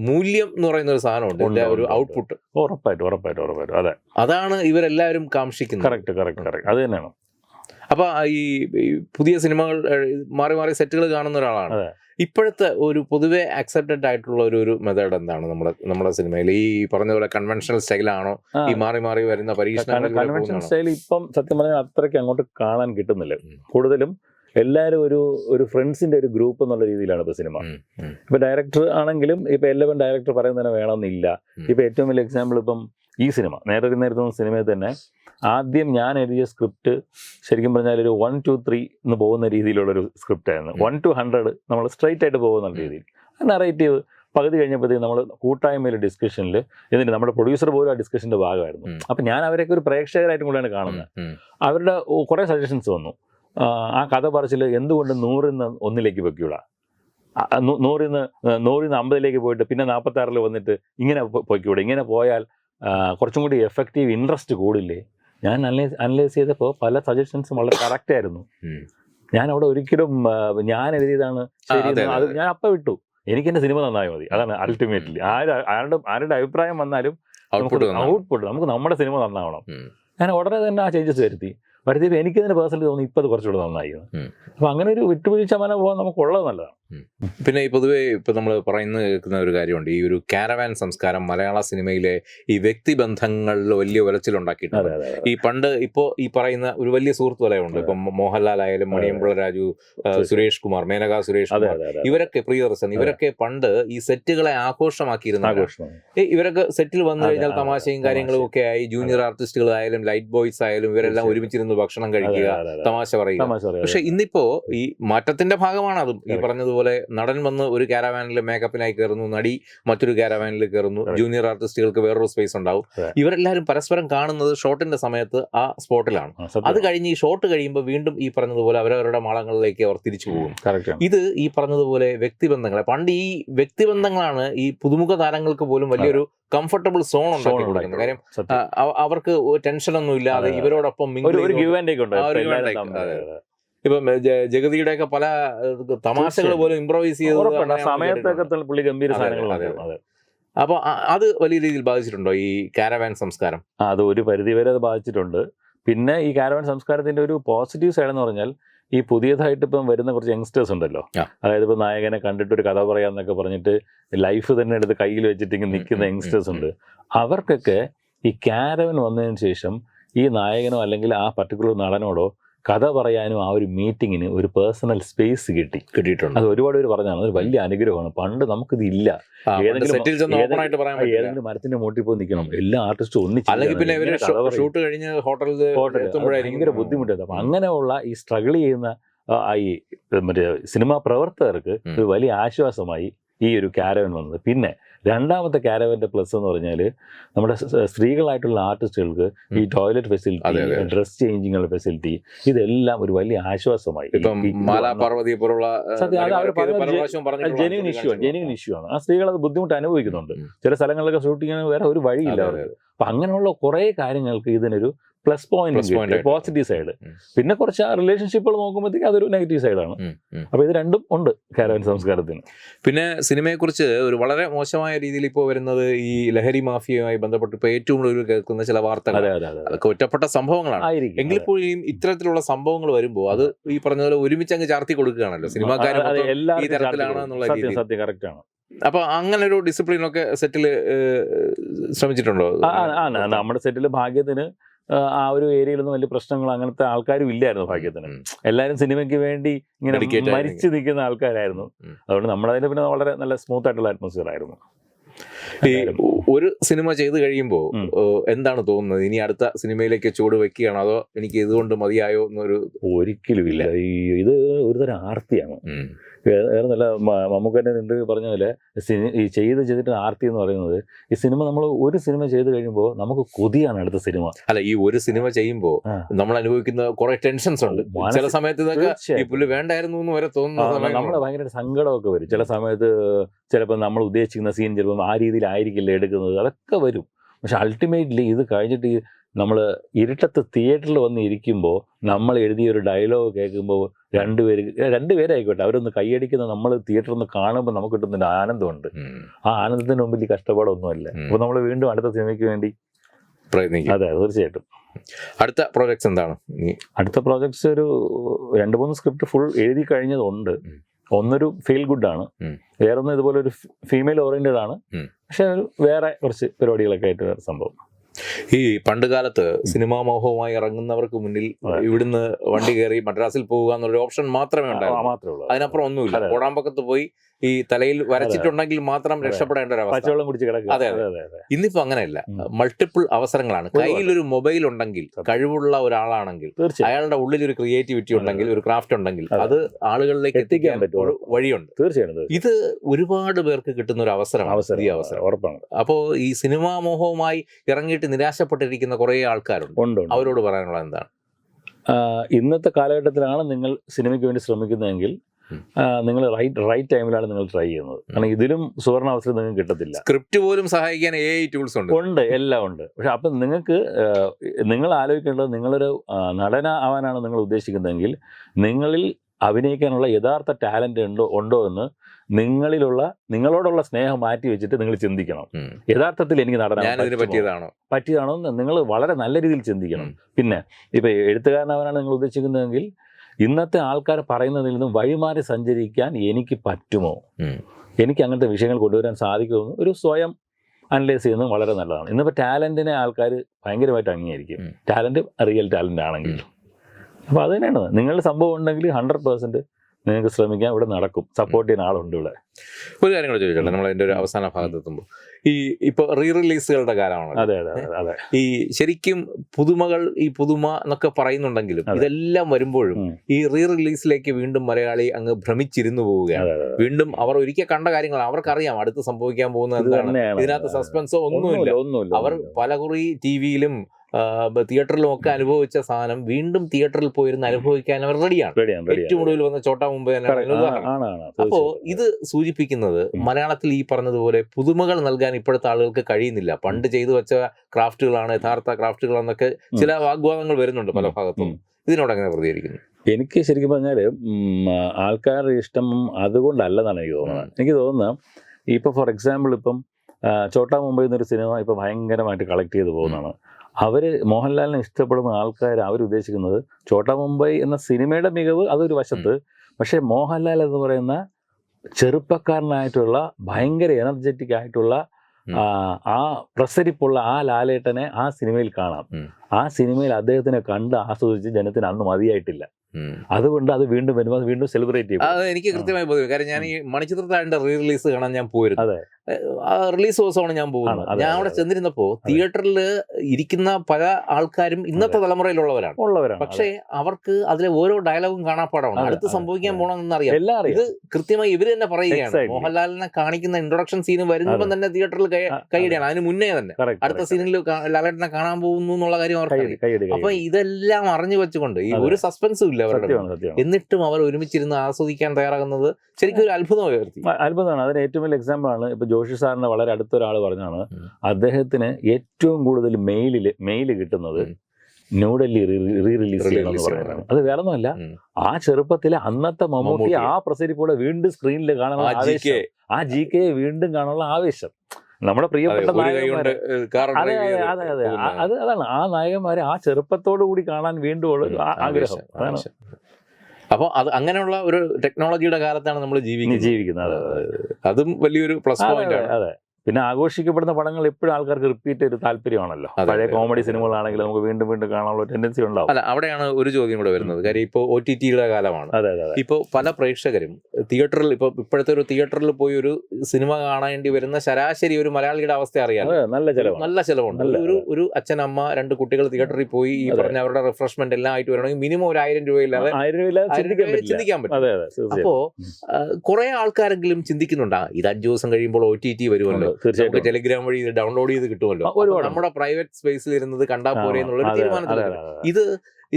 മൂല്യം എന്ന് പറയുന്ന ഒരു സാധനമുണ്ട് ഇതിന്റെ ഉണ്ട്, ഒരു. ഔട്ട്പുട്ട് ഉറപ്പായിട്ടും ഉറപ്പായിട്ടും ഉറപ്പായിട്ടും. അതെ. അതാണ് ഇവരെല്ലാവരും കാക്ഷിക്കുന്നത്. കറക്റ്റ് കറക്റ്റ് കറക്റ്റ് അത് തന്നെയാണ്. അപ്പൊ ഈ പുതിയ സിനിമകൾ മാറി മാറി സെറ്റുകൾ കാണുന്ന ഒരാളാണ്. ഇപ്പോഴത്തെ ഒരു പൊതുവെ അക്സെപ്റ്റഡ് ആയിട്ടുള്ള ഒരു ഒരു മെത്തേഡ് എന്താണ് നമ്മുടെ നമ്മുടെ സിനിമയിൽ ഈ പറഞ്ഞ പോലെ കൺവെൻഷണൽ സ്റ്റൈലാണോ? ഈ മാറി മാറി വരുന്ന പരീക്ഷണ കൺവെൻഷണൽ സ്റ്റൈൽ ഇപ്പം സത്യം പറഞ്ഞാൽ അത്രയ്ക്ക് അങ്ങോട്ട് കാണാൻ കിട്ടുന്നില്ല. കൂടുതലും എല്ലാവരും ഒരു ഒരു ഫ്രണ്ട്സിന്റെ ഒരു ഗ്രൂപ്പ് എന്നുള്ള രീതിയിലാണ് ഇപ്പൊ സിനിമ. ഇപ്പൊ ഡയറക്ടർ ആണെങ്കിലും ഇപ്പൊ എല്ലാവരും ഡയറക്ടർ പറയുന്നതിനെ വേണമെന്നില്ല. ഇപ്പൊ ഏറ്റവും വലിയ എക്സാമ്പിൾ ഇപ്പം ഈ സിനിമ നേരെ നേരത്തെ സിനിമയിൽ തന്നെ ആദ്യം ഞാൻ എഴുതിയ സ്ക്രിപ്റ്റ് ശരിക്കും പറഞ്ഞാൽ ഒരു വൺ ടു ത്രീ എന്ന് പോകുന്ന രീതിയിലുള്ള ഒരു സ്ക്രിപ്റ്റ് ആയിരുന്നു ഉം. വൺ ടു ഹൺഡ്രഡ് നമ്മൾ സ്ട്രൈറ്റ് ആയിട്ട് പോകുന്ന. രീതിയിൽ. നറേറ്റീവ് പകുതി കഴിഞ്ഞപ്പോഴത്തേക്ക് നമ്മൾ കൂട്ടായ്മയിൽ ഡിസ്കഷനിൽ എന്നിട്ട് നമ്മുടെ പ്രൊഡ്യൂസർ പോലും ആ ഡിസ്കഷന്റെ ഭാഗമായിരുന്നു. അപ്പം ഞാൻ അവരൊക്കെ ഒരു പ്രേക്ഷകരായിട്ടും കൂടെയാണ് കാണുന്നത്. അവരുടെ കുറേ സജഷൻസ് വന്നു. ആ, കഥ പറച്ചിൽ എന്തുകൊണ്ട് നൂറിൽ നിന്ന് ഒന്നിലേക്ക് വെക്കൂടാ? നൂറിൽ നിന്ന് നൂറിൽ നിന്ന് അമ്പതിലേക്ക് പോയിട്ട് പിന്നെ നാൽപ്പത്താറിൽ വന്നിട്ട് ഇങ്ങനെ പൊയ്ക്കൂടെ? ഇങ്ങനെ പോയാൽ കുറച്ചും കൂടി എഫക്റ്റീവ് ഇൻട്രസ്റ്റ് കൂടില്ലേ? ഞാൻ അനലൈസ് അനലൈസ് ചെയ്തപ്പോൾ പല സജഷൻസും വളരെ കറക്റ്റ് ആയിരുന്നു. ഞാൻ അവിടെ ഒരിക്കലും ഞാൻ എഴുതിയതാണ് അതെ, ഞാൻ അപ്പം വിട്ടു. എനിക്ക് എന്റെ സിനിമ നന്നായി മതി. അതാണ് അൾട്ടിമേറ്റ്ലി ആര് ആരുടെ ആരുടെ അഭിപ്രായം വന്നാലും ഔട്ട്പുട്ട് നമുക്ക് നമ്മുടെ സിനിമ നന്നാവണം. ഞാൻ ഉടനെ തന്നെ ആ ചേഞ്ചസ് വരുത്തി. വരുത്തിയപ്പോൾ എനിക്കതിന് പേഴ്സണലി തോന്നി ഇപ്പം അത് കുറച്ചുകൂടെ നന്നായി ഉം. അപ്പം അങ്ങനെ ഒരു വിട്ടുവീഴ്ച മനോഭാവം നമുക്കുള്ളത് നല്ലതാണ്. പിന്നെ ഈ പൊതുവെ ഇപ്പം നമ്മൾ പറയുന്ന കേൾക്കുന്ന ഒരു കാര്യമുണ്ട്. ഈ ഒരു കാരവാൻ സംസ്കാരം മലയാള സിനിമയിലെ ഈ വ്യക്തിബന്ധങ്ങളിൽ വലിയ ഉലച്ചിലുണ്ടാക്കിയിട്ടുണ്ട്. ഈ പണ്ട് ഇപ്പോൾ ഈ പറയുന്ന ഒരു വലിയ സുഹൃത്ത് വലയമുണ്ട്. ഇപ്പം മോഹൻലാൽ ആയാലും മണിയമ്പുള്ള രാജു സുരേഷ് കുമാർ മേനക സുരേഷ് കുമാർ ഇവരൊക്കെ പ്രിയദർശൻ ഇവരൊക്കെ പണ്ട് ഈ സെറ്റുകളെ ആഘോഷമാക്കിയിരുന്ന ആഘോഷം ഇവരൊക്കെ സെറ്റിൽ വന്നു കഴിഞ്ഞാൽ തമാശയും കാര്യങ്ങളും ഒക്കെ ആയി. ജൂനിയർ ആർട്ടിസ്റ്റുകളായാലും ലൈറ്റ് ബോയ്സ് ആയാലും ഇവരെല്ലാം. ഒരുമിച്ചിരുന്ന് ഭക്ഷണം കഴിക്കുക. തമാശ പറയുക. പക്ഷെ ഇന്നിപ്പോ ഈ മാറ്റത്തിന്റെ ഭാഗമാണ് അതും. ഈ പറഞ്ഞതുപോലെ നടൻ വന്ന് ഒരു കാരവാനിൽ മേക്കപ്പിനായി കയറുന്നു നടി മറ്റൊരു കാരവാനിൽ കയറുന്നു ജൂനിയർ ആർട്ടിസ്റ്റുകൾക്ക് വേറൊരു സ്പേസ് ഉണ്ടാവും. ഇവരെല്ലാരും ഇവരെല്ലാവരും പരസ്പരം കാണുന്നത് ഷോട്ടിന്റെ സമയത്ത് ആ സ്പോട്ടിലാണ് അത് കഴിഞ്ഞ് ഈ ഷോട്ട് കഴിയുമ്പോൾ വീണ്ടും ഈ പറഞ്ഞതുപോലെ അവരവരുടെ മാളങ്ങളിലേക്ക് അവർ തിരിച്ചു പോകും. ഇത് ഈ പറഞ്ഞതുപോലെ വ്യക്തിബന്ധങ്ങളെ പണ്ട് ഈ വ്യക്തിബന്ധങ്ങളാണ് ഈ പുതുമുഖ താരങ്ങൾക്ക് പോലും വലിയൊരു കംഫർട്ടബിൾ സോൺ ഉണ്ടാക്കി കൊടുക്കുന്നത്. കാര്യം അവർക്ക് ടെൻഷൻ ഒന്നും ഇല്ലാതെ. ഇവരോടൊപ്പം ഇപ്പൊ ജഗതിയുടെ ഒക്കെ പല തമാശകൾ പോലും ഇംപ്രവൈസ് ചെയ്ത് സമയത്തൊക്കെ പുള്ളി ഗംഭീര സാധനങ്ങൾ അതെ, അപ്പൊ അത് വലിയ രീതിയിൽ ബാധിച്ചിട്ടുണ്ടോ ഈ കാരവാൻ സംസ്കാരം? അത് ഒരു പരിധി വരെ അത് ബാധിച്ചിട്ടുണ്ട്. പിന്നെ ഈ കാരവാൻ സംസ്കാരത്തിന്റെ ഒരു പോസിറ്റീവ് സൈഡ് എന്ന് പറഞ്ഞാൽ ഈ പുതിയതായിട്ട് ഇപ്പം വരുന്ന കുറച്ച് യങ്സ്റ്റേഴ്സ് ഉണ്ടല്ലോ. അതായത് ഇപ്പം നായകനെ കണ്ടിട്ട് ഒരു കഥ പറയാന്നൊക്കെ പറഞ്ഞിട്ട് ലൈഫ് തന്നെ എടുത്ത് കയ്യിൽ വെച്ചിട്ട് ഇങ്ങനെ നിൽക്കുന്ന യങ്സ്റ്റേഴ്സ് ഉണ്ട്. അവർക്കൊക്കെ ഈ ക്യാരവൻ വന്നതിന് ശേഷം ഈ നായകനോ അല്ലെങ്കിൽ ആ പർട്ടിക്കുലർ നടനോടോ കഥ പറയാനും ആ ഒരു മീറ്റിങ്ങിന് ഒരു പേഴ്സണൽ സ്പേസ് കിട്ടി. കിട്ടിയിട്ടുണ്ട്. അത് ഒരുപാട് പേര് പറഞ്ഞാണ് ഒരു വലിയ അനുഗ്രഹമാണ്. പണ്ട് നമുക്കിത് ഇല്ല ഏതെങ്കിലും- മരത്തിന്റെ മൂട്ടിൽ പോയി നിൽക്കണം. എല്ലാ ആർട്ടിസ്റ്റും ഒന്നിച്ച് ഷൂട്ട് കഴിഞ്ഞ് ഹോട്ടലിൽ ഭയങ്കര ബുദ്ധിമുട്ടാണ്. അപ്പൊ അങ്ങനെയുള്ള ഈ സ്ട്രഗിൾ ചെയ്യുന്ന ഈ മറ്റേ സിനിമാ പ്രവർത്തകർക്ക് ഒരു വലിയ ആശ്വാസമായി ഈ ഒരു കാരവൻ വന്നത്. പിന്നെ രണ്ടാമത്തെ കാരവന്റെ പ്ലസ് എന്ന് പറഞ്ഞാൽ നമ്മുടെ സ്ത്രീകളായിട്ടുള്ള ആർട്ടിസ്റ്റുകൾക്ക് ഈ toilet facility dress changing facility ഇതെല്ലാം ഒരു വലിയ ആശ്വാസമായി. ജെനുവിൻ ഇഷ്യൂ ആണ് ജെനുവിൻ ഇഷ്യൂ ആണ്. ആ സ്ത്രീകൾ അത് ബുദ്ധിമുട്ട് അനുഭവിക്കുന്നുണ്ട്. ചില സ്ഥലങ്ങളിലൊക്കെ ഷൂട്ടിങ്ങിന് വേറെ ഒരു വഴിയില്ല അവർക്ക്. അപ്പൊ അങ്ങനെയുള്ള കുറെ കാര്യങ്ങൾക്ക് ഇതിനൊരു പ്ലസ് പോയിന്റ്. പോസിറ്റീവ് സൈഡ് പിന്നെ കുറച്ച് റിലേഷൻഷിപ്പുകൾ നോക്കുമ്പോഴത്തേക്ക് അതൊരു നെഗറ്റീവ് സൈഡാണ് ഉം, ഉം. അപ്പൊ ഇത് രണ്ടും ഉണ്ട് കാരവൻ സംസ്കാരത്തിന്. പിന്നെ സിനിമയെ കുറിച്ച് ഒരു വളരെ മോശമായ രീതിയിൽ ഇപ്പോൾ വരുന്നത് ഈ ലഹരി മാഫിയയുമായി ബന്ധപ്പെട്ട് ഇപ്പോൾ ഏറ്റവും കൂടുതൽ കേൾക്കുന്ന ചില വാർത്തകൾ. അതെ അതെ അതെ അതൊക്കെ ഒറ്റപ്പെട്ട സംഭവങ്ങളാണ്. എങ്കിൽ പോലും ഇത്തരത്തിലുള്ള സംഭവങ്ങൾ വരുമ്പോൾ അത് ഈ പറഞ്ഞ പോലെ ഒരുമിച്ച് അങ്ങ് ചാർത്തി കൊടുക്കുകയാണല്ലോ. സിനിമാക്കാർ ഈ തരത്തിലാണ് എന്നുള്ള. സത്യം കറക്റ്റ് ആണ്. അപ്പൊ അങ്ങനെ ഒരു ഡിസിപ്ലിനൊക്കെ സെറ്റിൽ ശ്രമിച്ചിട്ടുണ്ടോ? നമ്മുടെ സെറ്റിൽ ഭാഗ്യത്തിന് ആ, ഒരു ഏരിയയിലൊന്നും വലിയ പ്രശ്നങ്ങൾ അങ്ങനത്തെ ആൾക്കാരും ഇല്ലായിരുന്നു ഭാഗ്യത്തിന്. എല്ലാവരും സിനിമയ്ക്ക് വേണ്ടി ഇങ്ങനെ മരിച്ചു നിൽക്കുന്ന ആൾക്കാരായിരുന്നു. അതുകൊണ്ട് നമ്മളതിന് പിന്നെ വളരെ നല്ല സ്മൂത്ത് ആയിട്ടുള്ള അറ്റ്മോസ്ഫിയർ ആയിരുന്നു. ഈ ഒരു സിനിമ ചെയ്തു കഴിയുമ്പോൾ എന്താണ് തോന്നുന്നത്? ഇനി അടുത്ത സിനിമയിലേക്ക് ചൂട് വെക്കുകയാണോ? അതോ എനിക്ക് ഇതുകൊണ്ട് മതിയായോ എന്നൊരു ഒരിക്കലും ഇല്ല. ഇത് ഒരുതരം ആർത്തിയാണ്. വേറെ നല്ല മമ്മൂക്കന്റെ ഇന്റർവ്യൂ പറഞ്ഞ പോലെ സിനി- ഈ ചെയ്ത് ചെയ്തിട്ട് ആർത്തി എന്ന് പറയുന്നത് ഈ സിനിമ നമ്മൾ ഒരു സിനിമ ചെയ്ത് കഴിയുമ്പോൾ നമുക്ക് കൊതിയാണ് അടുത്ത സിനിമ. അല്ല ഈ ഒരു സിനിമ ചെയ്യുമ്പോൾ നമ്മൾ അനുഭവിക്കുന്ന കുറെ ടെൻഷൻസ് ഉണ്ട്. ചില സമയത്ത് ഇതൊക്കെ പുല്ല് വേണ്ടായിരുന്നു എന്ന് വരെ തോന്നുന്നു നമ്മൾ. ഭയങ്കര സങ്കടമൊക്കെ വരും. ചില സമയത്ത് ചിലപ്പോൾ നമ്മൾ ഉദ്ദേശിക്കുന്ന സീൻ ചിലപ്പോൾ ആ രീതിയിലായിരിക്കില്ല എടുക്കുന്നത്? അതൊക്കെ വരും. പക്ഷെ അൾട്ടിമേറ്റ്ലി ഇത് കഴിഞ്ഞിട്ട് നമ്മൾ ഇരുട്ടത്ത് തിയേറ്ററിൽ വന്ന് ഇരിക്കുമ്പോൾ നമ്മൾ എഴുതിയ ഒരു ഡയലോഗ് കേൾക്കുമ്പോൾ രണ്ടുപേര് രണ്ടുപേരായിക്കോട്ടെ അവരൊന്ന് കൈയടിക്കുന്ന നമ്മൾ തിയേറ്ററിൽ നിന്ന് കാണുമ്പോൾ നമുക്ക് കിട്ടുന്ന ഒരു ആനന്ദമുണ്ട് ആ ആനന്ദത്തിന് മുമ്പിൽ ഈ കഷ്ടപ്പാടൊന്നുമല്ല. അപ്പോൾ നമ്മൾ വീണ്ടും അടുത്ത സിനിമയ്ക്ക് വേണ്ടി പ്രയത്നിക്കും. അതെ തീർച്ചയായിട്ടും. അടുത്ത പ്രോജക്ട്സ് എന്താണ്? അടുത്ത പ്രോജക്ട്സ് ഒരു രണ്ട് മൂന്ന് സ്ക്രിപ്റ്റ് ഫുൾ എഴുതി കഴിഞ്ഞതുണ്ട്. ഒന്നൊരു ഫീൽ ഗുഡ് ആണ്. വേറൊന്നും ഇതുപോലെ ഒരു ഫീമെയിൽ ഓറിയന്റഡ് ആണ്. പക്ഷെ ഒരു വേറെ കുറച്ച് പരിപാടികളൊക്കെ ആയിട്ട് സംഭവം. ഈ പണ്ട് കാലത്ത് സിനിമാ മോഹവുമായി ഇറങ്ങുന്നവർക്ക് മുന്നിൽ. ഇവിടുന്ന് വണ്ടി കയറി മദ്രാസിൽ പോവുക എന്നൊരു ഓപ്ഷൻ മാത്രമേ ഉണ്ടായിരുന്നു അതിനപ്പുറം ഒന്നുമില്ല. കോടാമ്പക്കത്ത് പോയി ഈ തലയിൽ വരച്ചിട്ടുണ്ടെങ്കിൽ മാത്രം. രക്ഷപ്പെടേണ്ട ഒരു അവസ്ഥ. കുടിച്ച് കിടക്കുക. അതെ, അതെ. ഇന്നിപ്പോ അങ്ങനെയല്ല. മൾട്ടിപ്പിൾ അവസരങ്ങളാണ്. കയ്യിൽ ഒരു മൊബൈൽ ഉണ്ടെങ്കിൽ. കഴിവുള്ള ഒരാളാണെങ്കിൽ അയാളുടെ ഉള്ളിൽ ഒരു ക്രിയേറ്റിവിറ്റി ഉണ്ടെങ്കിൽ ഒരു ക്രാഫ്റ്റ് ഉണ്ടെങ്കിൽ അത്. ആളുകളിലേക്ക് എത്തിക്കാൻ പറ്റും. വഴിയുണ്ട്. തീർച്ചയായും തീർച്ചയായും. ഇത് ഒരുപാട് പേർക്ക് കിട്ടുന്ന ഒരു അവസരമാണ്. അവസരം. പുതിയ അവസരം. ഉറപ്പാണ്. അപ്പോ ഈ സിനിമാ മോഹവുമായി ഇറങ്ങിയിട്ട് നിരാശപ്പെട്ടിരിക്കുന്ന കുറെ ആൾക്കാരുണ്ട്. അവരോട് പറയാനുള്ളത് എന്താണ്? ഇന്നത്തെ കാലഘട്ടത്തിലാണ് നിങ്ങൾ സിനിമയ്ക്ക് വേണ്ടി ശ്രമിക്കുന്നതെങ്കിൽ നിങ്ങൾ റൈറ്റ് റൈറ്റ് ടൈമിലാണ് നിങ്ങൾ ട്രൈ ചെയ്യുന്നത്. കാരണം ഇതിലും സുവർണ അവസരം നിങ്ങൾക്ക് കിട്ടത്തില്ല. സ്ക്രിപ്റ്റ് പോലും സഹായിക്കാൻ എ ഐ ടൂൾസ് ഉണ്ട്. ഉണ്ട് എല്ലാം ഉണ്ട്. പക്ഷെ അപ്പം നിങ്ങൾക്ക് നിങ്ങൾ ആലോചിക്കേണ്ടത് നിങ്ങളൊരു നടന ആവാനാണ് നിങ്ങൾ ഉദ്ദേശിക്കുന്നതെങ്കിൽ നിങ്ങളിൽ അഭിനയിക്കാനുള്ള യഥാർത്ഥ ടാലന്റ് ഉണ്ടോ ഉണ്ടോ എന്ന് നിങ്ങളിലുള്ള നിങ്ങളോടുള്ള സ്നേഹം മാറ്റി വെച്ചിട്ട് നിങ്ങൾ ചിന്തിക്കണം. യഥാർത്ഥത്തിൽ എനിക്ക് നടനാണ് പറ്റിയതാണോ? പറ്റിയതാണോ? എന്ന് നിങ്ങൾ വളരെ നല്ല രീതിയിൽ ചിന്തിക്കണം. പിന്നെ ഇപ്പം എഴുത്തുകാരനാവാനാണ് നിങ്ങൾ ഉദ്ദേശിക്കുന്നതെങ്കിൽ ഇന്നത്തെ ആൾക്കാർ പറയുന്നതിൽ നിന്നും വഴിമാറി സഞ്ചരിക്കാൻ എനിക്ക് പറ്റുമോ? എനിക്ക് അങ്ങനത്തെ വിഷയങ്ങൾ കൊണ്ടുവരാൻ സാധിക്കുമെന്ന് ഒരു സ്വയം അനലൈസ് ചെയ്യുന്നത് വളരെ നല്ലതാണ്. ഇന്നിപ്പോൾ ടാലന്റിനെ ആൾക്കാർ ഭയങ്കരമായിട്ട് അംഗീകരിക്കും. ടാലന്റ് റിയൽ ടാലന്റ് ആണെങ്കിലും. അപ്പോൾ അത് തന്നെയാണ്. നിങ്ങളുടെ സംഭവം ഉണ്ടെങ്കിൽ ഹൺഡ്രഡ് പേഴ്സന്റ് നിങ്ങൾക്ക് ശ്രമിക്കാൻ ഇവിടെ നടക്കും. സപ്പോർട്ട് ചെയ്യുന്ന ആളുണ്ട് ഇവിടെ. ഒരു കാര്യം കൂടെ ചോദിച്ചോട്ടെ? നമ്മൾ അതിന്റെ ഒരു അവസാന ഭാഗത്ത് എത്തുമ്പോൾ ഈ ഇപ്പൊ റീ റിലീസുകളുടെ കാലമാണ് അതെ അതെ അതെ. ഈ ശരിക്കും പുതുമകൾ ഈ പുതുമ എന്നൊക്കെ പറയുന്നുണ്ടെങ്കിലും ഇതെല്ലാം വരുമ്പോഴും ഈ റീ റിലീസിലേക്ക് വീണ്ടും മലയാളി അങ്ങ് ഭ്രമിച്ചിരുന്നു പോവുകയാണ്. വീണ്ടും അവർ ഒരിക്കൽ കണ്ട കാര്യങ്ങൾ അവർക്കറിയാം അടുത്ത് സംഭവിക്കാൻ പോകുന്നത് എന്താണ്. ഇതിനകത്ത് സസ്പെൻസോ ഒന്നുമില്ല. അവർ. പലകുറി ടി വിയിലും തിയേറ്ററിലും ഒക്കെ അനുഭവിച്ച സാധനം വീണ്ടും തിയേറ്ററിൽ പോയിരുന്ന് അനുഭവിക്കാൻ അവർ റെഡിയാണ്. ഏറ്റവും ഒടുവിൽ വന്ന ചോട്ടാ മുമ്പ് അപ്പോ ഇത് സൂചിപ്പിക്കുന്നത് മലയാളത്തിൽ ഈ പറഞ്ഞതുപോലെ പുതുമകൾ നൽകാൻ ഇപ്പോഴത്തെ ആളുകൾക്ക് കഴിയുന്നില്ല. പണ്ട് ചെയ്തു വെച്ച ക്രാഫ്റ്റുകളാണ് യഥാർത്ഥ ക്രാഫ്റ്റുകൾ എന്നൊക്കെ ചില വാഗ്വാദങ്ങൾ വരുന്നുണ്ട് പല ഭാഗത്തും. ഇതിനോട് അങ്ങനെ പ്രതികരിക്കുന്നു? എനിക്ക് ശരിക്കും പറഞ്ഞാൽ ആൾക്കാരുടെ ഇഷ്ടം അതുകൊണ്ടല്ലെന്നാണ് എനിക്ക് തോന്നുന്നത്. എനിക്ക് തോന്നുന്നത് ഇപ്പോൾ ഫോർ എക്സാമ്പിൾ ഇപ്പം ചോട്ടാ മുംബൈ എന്നൊരു സിനിമ ഇപ്പോൾ ഭയങ്കരമായിട്ട് കളക്ട് ചെയ്ത് പോകുന്നതാണ്. അവർ മോഹൻലാലിനെ ഇഷ്ടപ്പെടുന്ന ആൾക്കാർ അവരുദ്ദേശിക്കുന്നത് ചോട്ടാ മുംബൈ എന്ന സിനിമയുടെ മികവ് അതൊരു വശത്ത്. പക്ഷേ മോഹൻലാൽ എന്ന് പറയുന്ന ചെറുപ്പക്കാരനായിട്ടുള്ള ഭയങ്കര എനർജറ്റിക് ആയിട്ടുള്ള ആ, പ്രസരിപ്പുള്ള ആ ലാലേട്ടനെ ആ സിനിമയിൽ കാണാം. ആ സിനിമയിൽ അദ്ദേഹത്തിനെ കണ്ട് ആസ്വദിച്ച് ജനത്തിന് അന്ന് മതിയായിട്ടില്ല. അതുകൊണ്ട് അത് വീണ്ടും വരുമ്പോൾ വീണ്ടും സെലിബ്രേറ്റ് ചെയ്യും. അത് എനിക്ക് കൃത്യമായി ബോധ്യം കാരണം ഞാൻ ഈ മണിച്ചിത്രത്താഴിന്റെ റീ റിലീസ് കാണാൻ ഞാൻ പോയിരുന്നു. അതെ. റിലീസ് ദിവസമാണ് ഞാൻ പോകുന്നത്. ഞാൻ അവിടെ ചെന്നിരുന്നപ്പോൾ ചെന്നിരുന്നപ്പോ തിയേറ്ററിൽ ഇരിക്കുന്ന പല ആൾക്കാരും ഇന്നത്തെ തലമുറയിലുള്ളവരാണ്. ഉള്ളവരാണ് പക്ഷേ അവർക്ക് അതിലെ ഓരോ ഡയലോഗും കാണാപ്പാടാണ്. അടുത്ത് സംഭവിക്കാൻ. പോകണമെന്ന് അറിയാം. ഇത് കൃത്യമായി ഇവർ തന്നെ പറയുകയാണ്. മോഹൻലാലിനെ കാണിക്കുന്ന ഇൻട്രൊഡക്ഷൻ സീൻ വരുമ്പോൾ തന്നെ തിയേറ്ററിൽ ആ, കൈയിടാണ് അതിന് മുന്നേ തന്നെ. അടുത്ത സീനിൽ ലാലേട്ടനെ കാണാൻ പോകുന്നു എന്നുള്ള കാര്യം അവർക്ക് അപ്പൊ ഇതെല്ലാം അറിഞ്ഞു വെച്ചുകൊണ്ട് ഈ ഒരു സസ്പെൻസും ഇല്ല അവരുടെ എന്നിട്ടും അവർ ഒരുമിച്ചിരുന്ന് ആസ്വദിക്കാൻ തയ്യാറാകുന്നത് ശരിക്കും ഒരു അത്ഭുതമായി ഉയർത്തി. അത്ഭുതമാണ്. അതിന് ഏറ്റവും വലിയ എക്സാമ്പിൾ ആണ് ഇപ്പൊ ജോഷി സാറിന് വളരെ അടുത്തൊരാൾ പറഞ്ഞാണ്. അദ്ദേഹത്തിന് ഏറ്റവും കൂടുതൽ മെയിലിൽ മെയിൽ കിട്ടുന്നത്. ന്യൂഡൽഹി റീ റിലീസ് അത് വേറെ ഒന്നുമല്ല ആ ചെറുപ്പത്തിലെ അന്നത്തെ മമ്മൂട്ടി. ആ പ്രസരിപ്പോടെ വീണ്ടും സ്ക്രീനിൽ കാണാനുള്ള ആവേശം. ആ ജി കെ വീണ്ടും കാണാനുള്ള ആവേശം. നമ്മുടെ പ്രിയപ്പെട്ട നായകന്മാരെ അതെ അതെ അതെ അതെ. അതാണ്. ആ നായകന്മാരെ ആ ചെറുപ്പത്തോടു കൂടി കാണാൻ വീണ്ടും ഉള്ള അതാണ്. ആഗ്രഹം ആവേശം, അതാണ് ആവേശം. അപ്പൊ അത് അങ്ങനെയുള്ള ഒരു ടെക്നോളജിയുടെ കാലത്താണ് നമ്മൾ ജീവിക്കുന്നത്. ജീവിക്കുന്നത്. അതെ, വലിയൊരു പ്ലസ് പോയിന്റ് ആണ് അതെ. പിന്നെ ആഘോഷിക്കപ്പെടുന്ന പടങ്ങൾ എപ്പോഴും ആൾക്കാർക്ക് റിപ്പീറ്റ് ഒരു താല്പര്യമാണല്ലോ. പഴയ കോമഡി സിനിമകളാണെങ്കിലും സിനിമകളാണെങ്കിൽ നമുക്ക് വീണ്ടും വീണ്ടും കാണാനുള്ള ടെൻഡൻസി ഉണ്ടാവും. അല്ല അവിടെയാണ് ഒരു ചോദ്യം കൂടെ വരുന്നത്. കാര്യം ഇപ്പോൾ ഒ ടി ടിയുടെ കാലമാണ്. അതെ അതെ അതെ. ഇപ്പോൾ പല പ്രേക്ഷകരും തിയേറ്ററിൽ ഇപ്പോൾ ഇപ്പോഴത്തെ ഒരു തിയേറ്ററിൽ പോയി ഒരു സിനിമ കാണേണ്ടി വരുന്ന ശരാശരി ഒരു മലയാളിയുടെ അവസ്ഥ അറിയാം നല്ല ചിലവ് നല്ല ചിലവുണ്ട്. ഒരു ഒരു അച്ഛനമ്മ അമ്മ രണ്ട് കുട്ടികൾ തിയേറ്ററിൽ പോയി ഈ. പറഞ്ഞ അവരുടെ റിഫ്രഷ്മെന്റ് എല്ലാം ആയിട്ട് വരണമെങ്കിൽ മിനിമം ഒരു ആയിരം രൂപയില്ലാതെ ചിന്തിക്കാൻ പറ്റും അതെ അതെ തീർച്ചയായും. അപ്പോ കുറെ ആൾക്കാരെങ്കിലും ചിന്തിക്കുന്നുണ്ടാ ഇത് അഞ്ചു ദിവസം കഴിയുമ്പോൾ ഒ ടി ടി വരുമല്ലോ. തീർച്ചയായിട്ടും. ടെലിഗ്രാം വഴി ഇത് ഡൗൺലോഡ് ചെയ്ത് കിട്ടുമല്ലോ. നമ്മുടെ പ്രൈവറ്റ് സ്പേസിൽ ഇരുന്നത് കണ്ടാൽ പോരെ എന്നുള്ള തീരുമാനത്തിൽ. ഇത്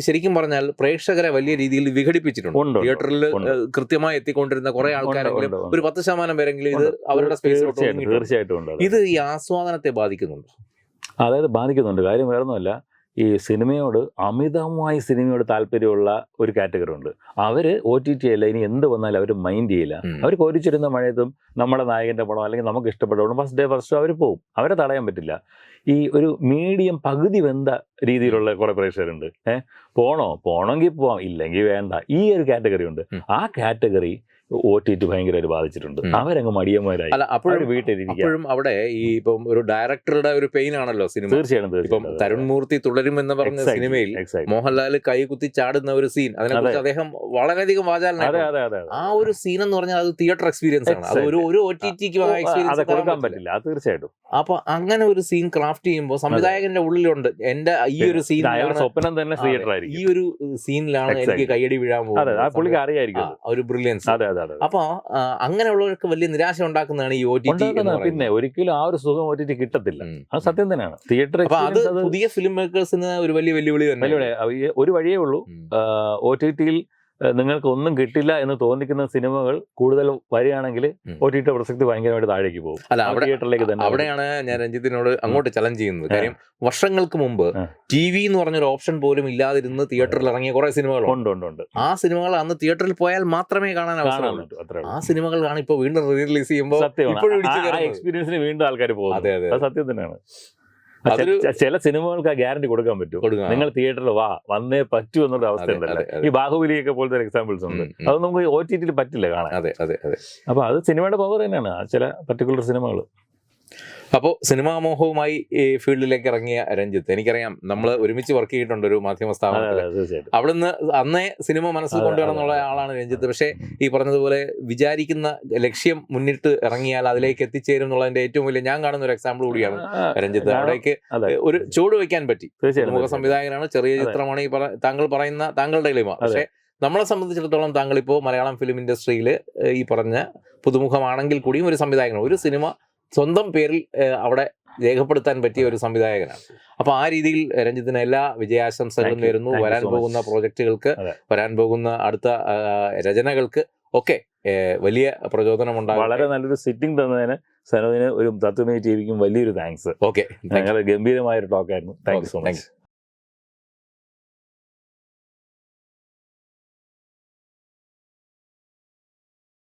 ശരിക്കും പറഞ്ഞാൽ പ്രേക്ഷകരെ വലിയ രീതിയിൽ വിഘടിപ്പിച്ചിട്ടുണ്ട്. തിയേറ്ററിൽ കൃത്യമായി എത്തിക്കൊണ്ടിരുന്ന കുറെ ആൾക്കാരെങ്കിലും. ഒരു പത്ത് ശതമാനം പേരെങ്കിലും ഇത് അവരുടെ സ്പേസിലോട്ട് തീർച്ചയായിട്ടും. ഇത് ഈ ആസ്വാദനത്തെ ബാധിക്കുന്നുണ്ട്? അതായത് ബാധിക്കുന്നുണ്ട്. കാര്യം വേറൊന്നുമല്ല. ഈ സിനിമയോട് അമിതമായി സിനിമയോട് താല്പര്യമുള്ള ഒരു കാറ്റഗറി ഉണ്ട് അവർ ഒ ടി ടി അല്ല ഇനി എന്ത് വന്നാലും അവർ മൈൻഡ് ചെയ്യില്ല. അവർ കോരിച്ചിരുന്ന മഴയത്തും നമ്മുടെ നായകന്റെ പടം അല്ലെങ്കിൽ നമുക്ക് ഇഷ്ടപ്പെട്ട പടം ഫസ്റ്റ് ഡേ ഫസ്റ്റ് അവർ പോകും അവരെ തടയാൻ പറ്റില്ല. ഈ ഒരു മീഡിയം പകുതി വെന്ത രീതിയിലുള്ള കുറെ പ്രേക്ഷകരുണ്ട്. ഏഹ് പോണോ? പോണമെങ്കിൽ പോവാം. ഇല്ലെങ്കിൽ വേണ്ട. ഈ ഒരു കാറ്റഗറി ഉണ്ട് ആ കാറ്റഗറി ഒ ടി ടി ഭയങ്കരമായിട്ട് ബാധിച്ചിട്ടുണ്ട്. അവരങ്ങ് മടിയന്മാരായി. അല്ല അപ്പോഴും അപ്പോഴും അവിടെ ഈ ഇപ്പം ഒരു ഡയറക്ടറുടെ ഒരു പെയിൻ ആണല്ലോ സിനിമ. തീർച്ചയായിട്ടും ഇപ്പം തരുൺ മൂർത്തി തുടരും എന്ന് പറഞ്ഞ സിനിമയിൽ. മോഹൻലാൽ കൈ കുത്തി ചാടുന്ന ഒരു സീൻ അതിനെക്കുറിച്ച് അദ്ദേഹം വളരെയധികം വാചാല ആ ഒരു സീൻ എന്ന് പറഞ്ഞാൽ അത് തിയേറ്റർ എക്സ്പീരിയൻസ് ആണ്. അത് ഒരു ഒരു ഒ ടി ടിക്ക് ഓ, എക്സ്പീരിയൻസ് അതെ കൊടുക്കാൻ പറ്റില്ല. തീർച്ചയായിട്ടും. അപ്പൊ അങ്ങനെ ഒരു സീൻ ക്രാഫ്റ്റ് ചെയ്യുമ്പോൾ സംവിധായകന്റെ ഉള്ളിലുണ്ട്. എന്റെ ഈ ഒരു സീൻ സ്വപ്നം തന്നെ തിയേറ്റർ ഈ ഒരു സീനിലാണ് എനിക്ക് കൈയടി വീഴാൻ ആ പുള്ളിക്ക് പോകുന്നത് അറിയായിരിക്കും ഒരു ബ്രില്യൻസ് അതെ അതെ അപ്പൊ അങ്ങനെയുള്ളവർക്ക് വലിയ നിരാശ ഉണ്ടാക്കുന്നതാണ് ഈ ഒ ടി ടി പിന്നെ ഒരിക്കലും ആ ഒരു സുഖം ഒ ടി ടി കിട്ടത്തില്ല. അത് സത്യം തന്നെയാണ്. തിയേറ്റർ അത് പുതിയ ഫിലിം മേക്കേഴ്സിന് ഒരു വലിയ വെല്ലുവിളി തന്നെ. ഒരു വഴിയേ ഉള്ളൂ. ഒ ടി ടിയിൽ നിങ്ങൾക്ക് ഒന്നും കിട്ടില്ല എന്ന് തോന്നിക്കുന്ന സിനിമകൾ കൂടുതൽ വരികയാണെങ്കിൽ. ഒ ടി ടി പ്രസക്തി ഭയങ്കരമായിട്ട് താഴേക്ക് പോകും. അല്ല അവിടെ തിയേറ്ററിലേക്ക് തന്നെ അവിടെയാണ് ഞാൻ രഞ്ജിത്തിനോട് അങ്ങോട്ട് ചലഞ്ച് ചെയ്യുന്നത്. കാര്യം വർഷങ്ങൾക്ക് മുമ്പ്. ടി വി എന്ന് പറഞ്ഞൊരു ഓപ്ഷൻ പോലും ഇല്ലാതിരുന്ന് തിയേറ്ററിൽ ഇറങ്ങിയ കുറെ സിനിമകൾ ഉണ്ട് ഉണ്ട് ഉണ്ട്. ആ സിനിമകൾ അന്ന് തിയേറ്ററിൽ പോയാൽ മാത്രമേ കാണാൻ അവസരമുള്ളൂ. ആ സിനിമകളാണ് ഇപ്പൊ വീണ്ടും റീ റിലീസ് ചെയ്യുമ്പോൾ. എക്സ്പീരിയൻസിന് വീണ്ടും ആൾക്കാർ പോകും അതെ. അതെ സത്യം തന്നെയാണ്. ചില സിനിമകൾക്ക് ആ ഗ്യാരണ്ടി കൊടുക്കാൻ പറ്റും. നിങ്ങൾ തിയേറ്ററിൽ വാ വന്നേ പറ്റൂ എന്നുള്ള അവസ്ഥ ഉണ്ടല്ലോ. ഈ ബാഹുബലിയൊക്കെ പോലത്തെ എക്സാമ്പിൾസ് ഉണ്ട്. അത് നമുക്ക് ഒ ടി ടിയിൽ പറ്റില്ല കാണാൻ. അപ്പൊ അത് സിനിമയുടെ പവർ തന്നെയാണ്. ചില പർട്ടിക്കുലർ സിനിമകൾ അപ്പോൾ സിനിമാ മോഹവുമായി ഈ ഫീൽഡിലേക്ക് ഇറങ്ങിയ രഞ്ജിത്ത് എനിക്കറിയാം നമ്മൾ ഒരുമിച്ച് വർക്ക് ചെയ്തിട്ടുണ്ട് ഒരു മാധ്യമ സ്ഥാപനം സ്ഥാപനത്തിൽ അവിടുന്ന് അന്നേ സിനിമ മനസ്സിൽ കൊണ്ടുവരണമെന്നുള്ള ആളാണ് രഞ്ജിത്ത്. പക്ഷേ ഈ പറഞ്ഞതുപോലെ വിചാരിക്കുന്ന ലക്ഷ്യം മുന്നിട്ട് ഇറങ്ങിയാൽ അതിലേക്ക് എത്തിച്ചേരും എന്നുള്ളതിന്റെ ഏറ്റവും വലിയ ഞാൻ കാണുന്ന ഒരു എക്സാമ്പിൾ കൂടിയാണ് രഞ്ജിത്ത്. അവിടേക്ക് ഒരു ചൂട് വെക്കാൻ പറ്റി. മുഖ സംവിധായകനാണ് ചെറിയ ചിത്രമാണ് ഈ താങ്കൾ പറയുന്ന താങ്കളുടെ എളിമ പക്ഷേ നമ്മളെ സംബന്ധിച്ചിടത്തോളം താങ്കൾ ഇപ്പോൾ മലയാളം ഫിലിം ഇൻഡസ്ട്രിയിൽ ഈ പറഞ്ഞ പുതുമുഖമാണെങ്കിൽ കൂടിയും ഒരു സംവിധായകനാണ്. ഒരു സിനിമ സ്വന്തം പേരിൽ അവിടെ രേഖപ്പെടുത്താൻ പറ്റിയ ഒരു സംവിധായകനാണ്. അപ്പൊ ആ രീതിയിൽ രഞ്ജിത്തിന് എല്ലാ വിജയാശംസകളും നേരുന്നു. വരാൻ പോകുന്ന പ്രോജക്റ്റുകൾക്ക് വരാൻ പോകുന്ന അടുത്ത രചനകൾക്ക് ഒക്കെ വലിയ പ്രചോദനം ഉണ്ടാകും വളരെ നല്ലൊരു സിറ്റിംഗ് തന്നതിന് സനോദിന് ഒരു തത്വമേ ടിവിക്കും വലിയൊരു താങ്ക്സ് ഓക്കെ ഞങ്ങൾ ഗംഭീരമായ ഒരു ടോക്കായിരുന്നു താങ്ക് യു സോ മച്ച്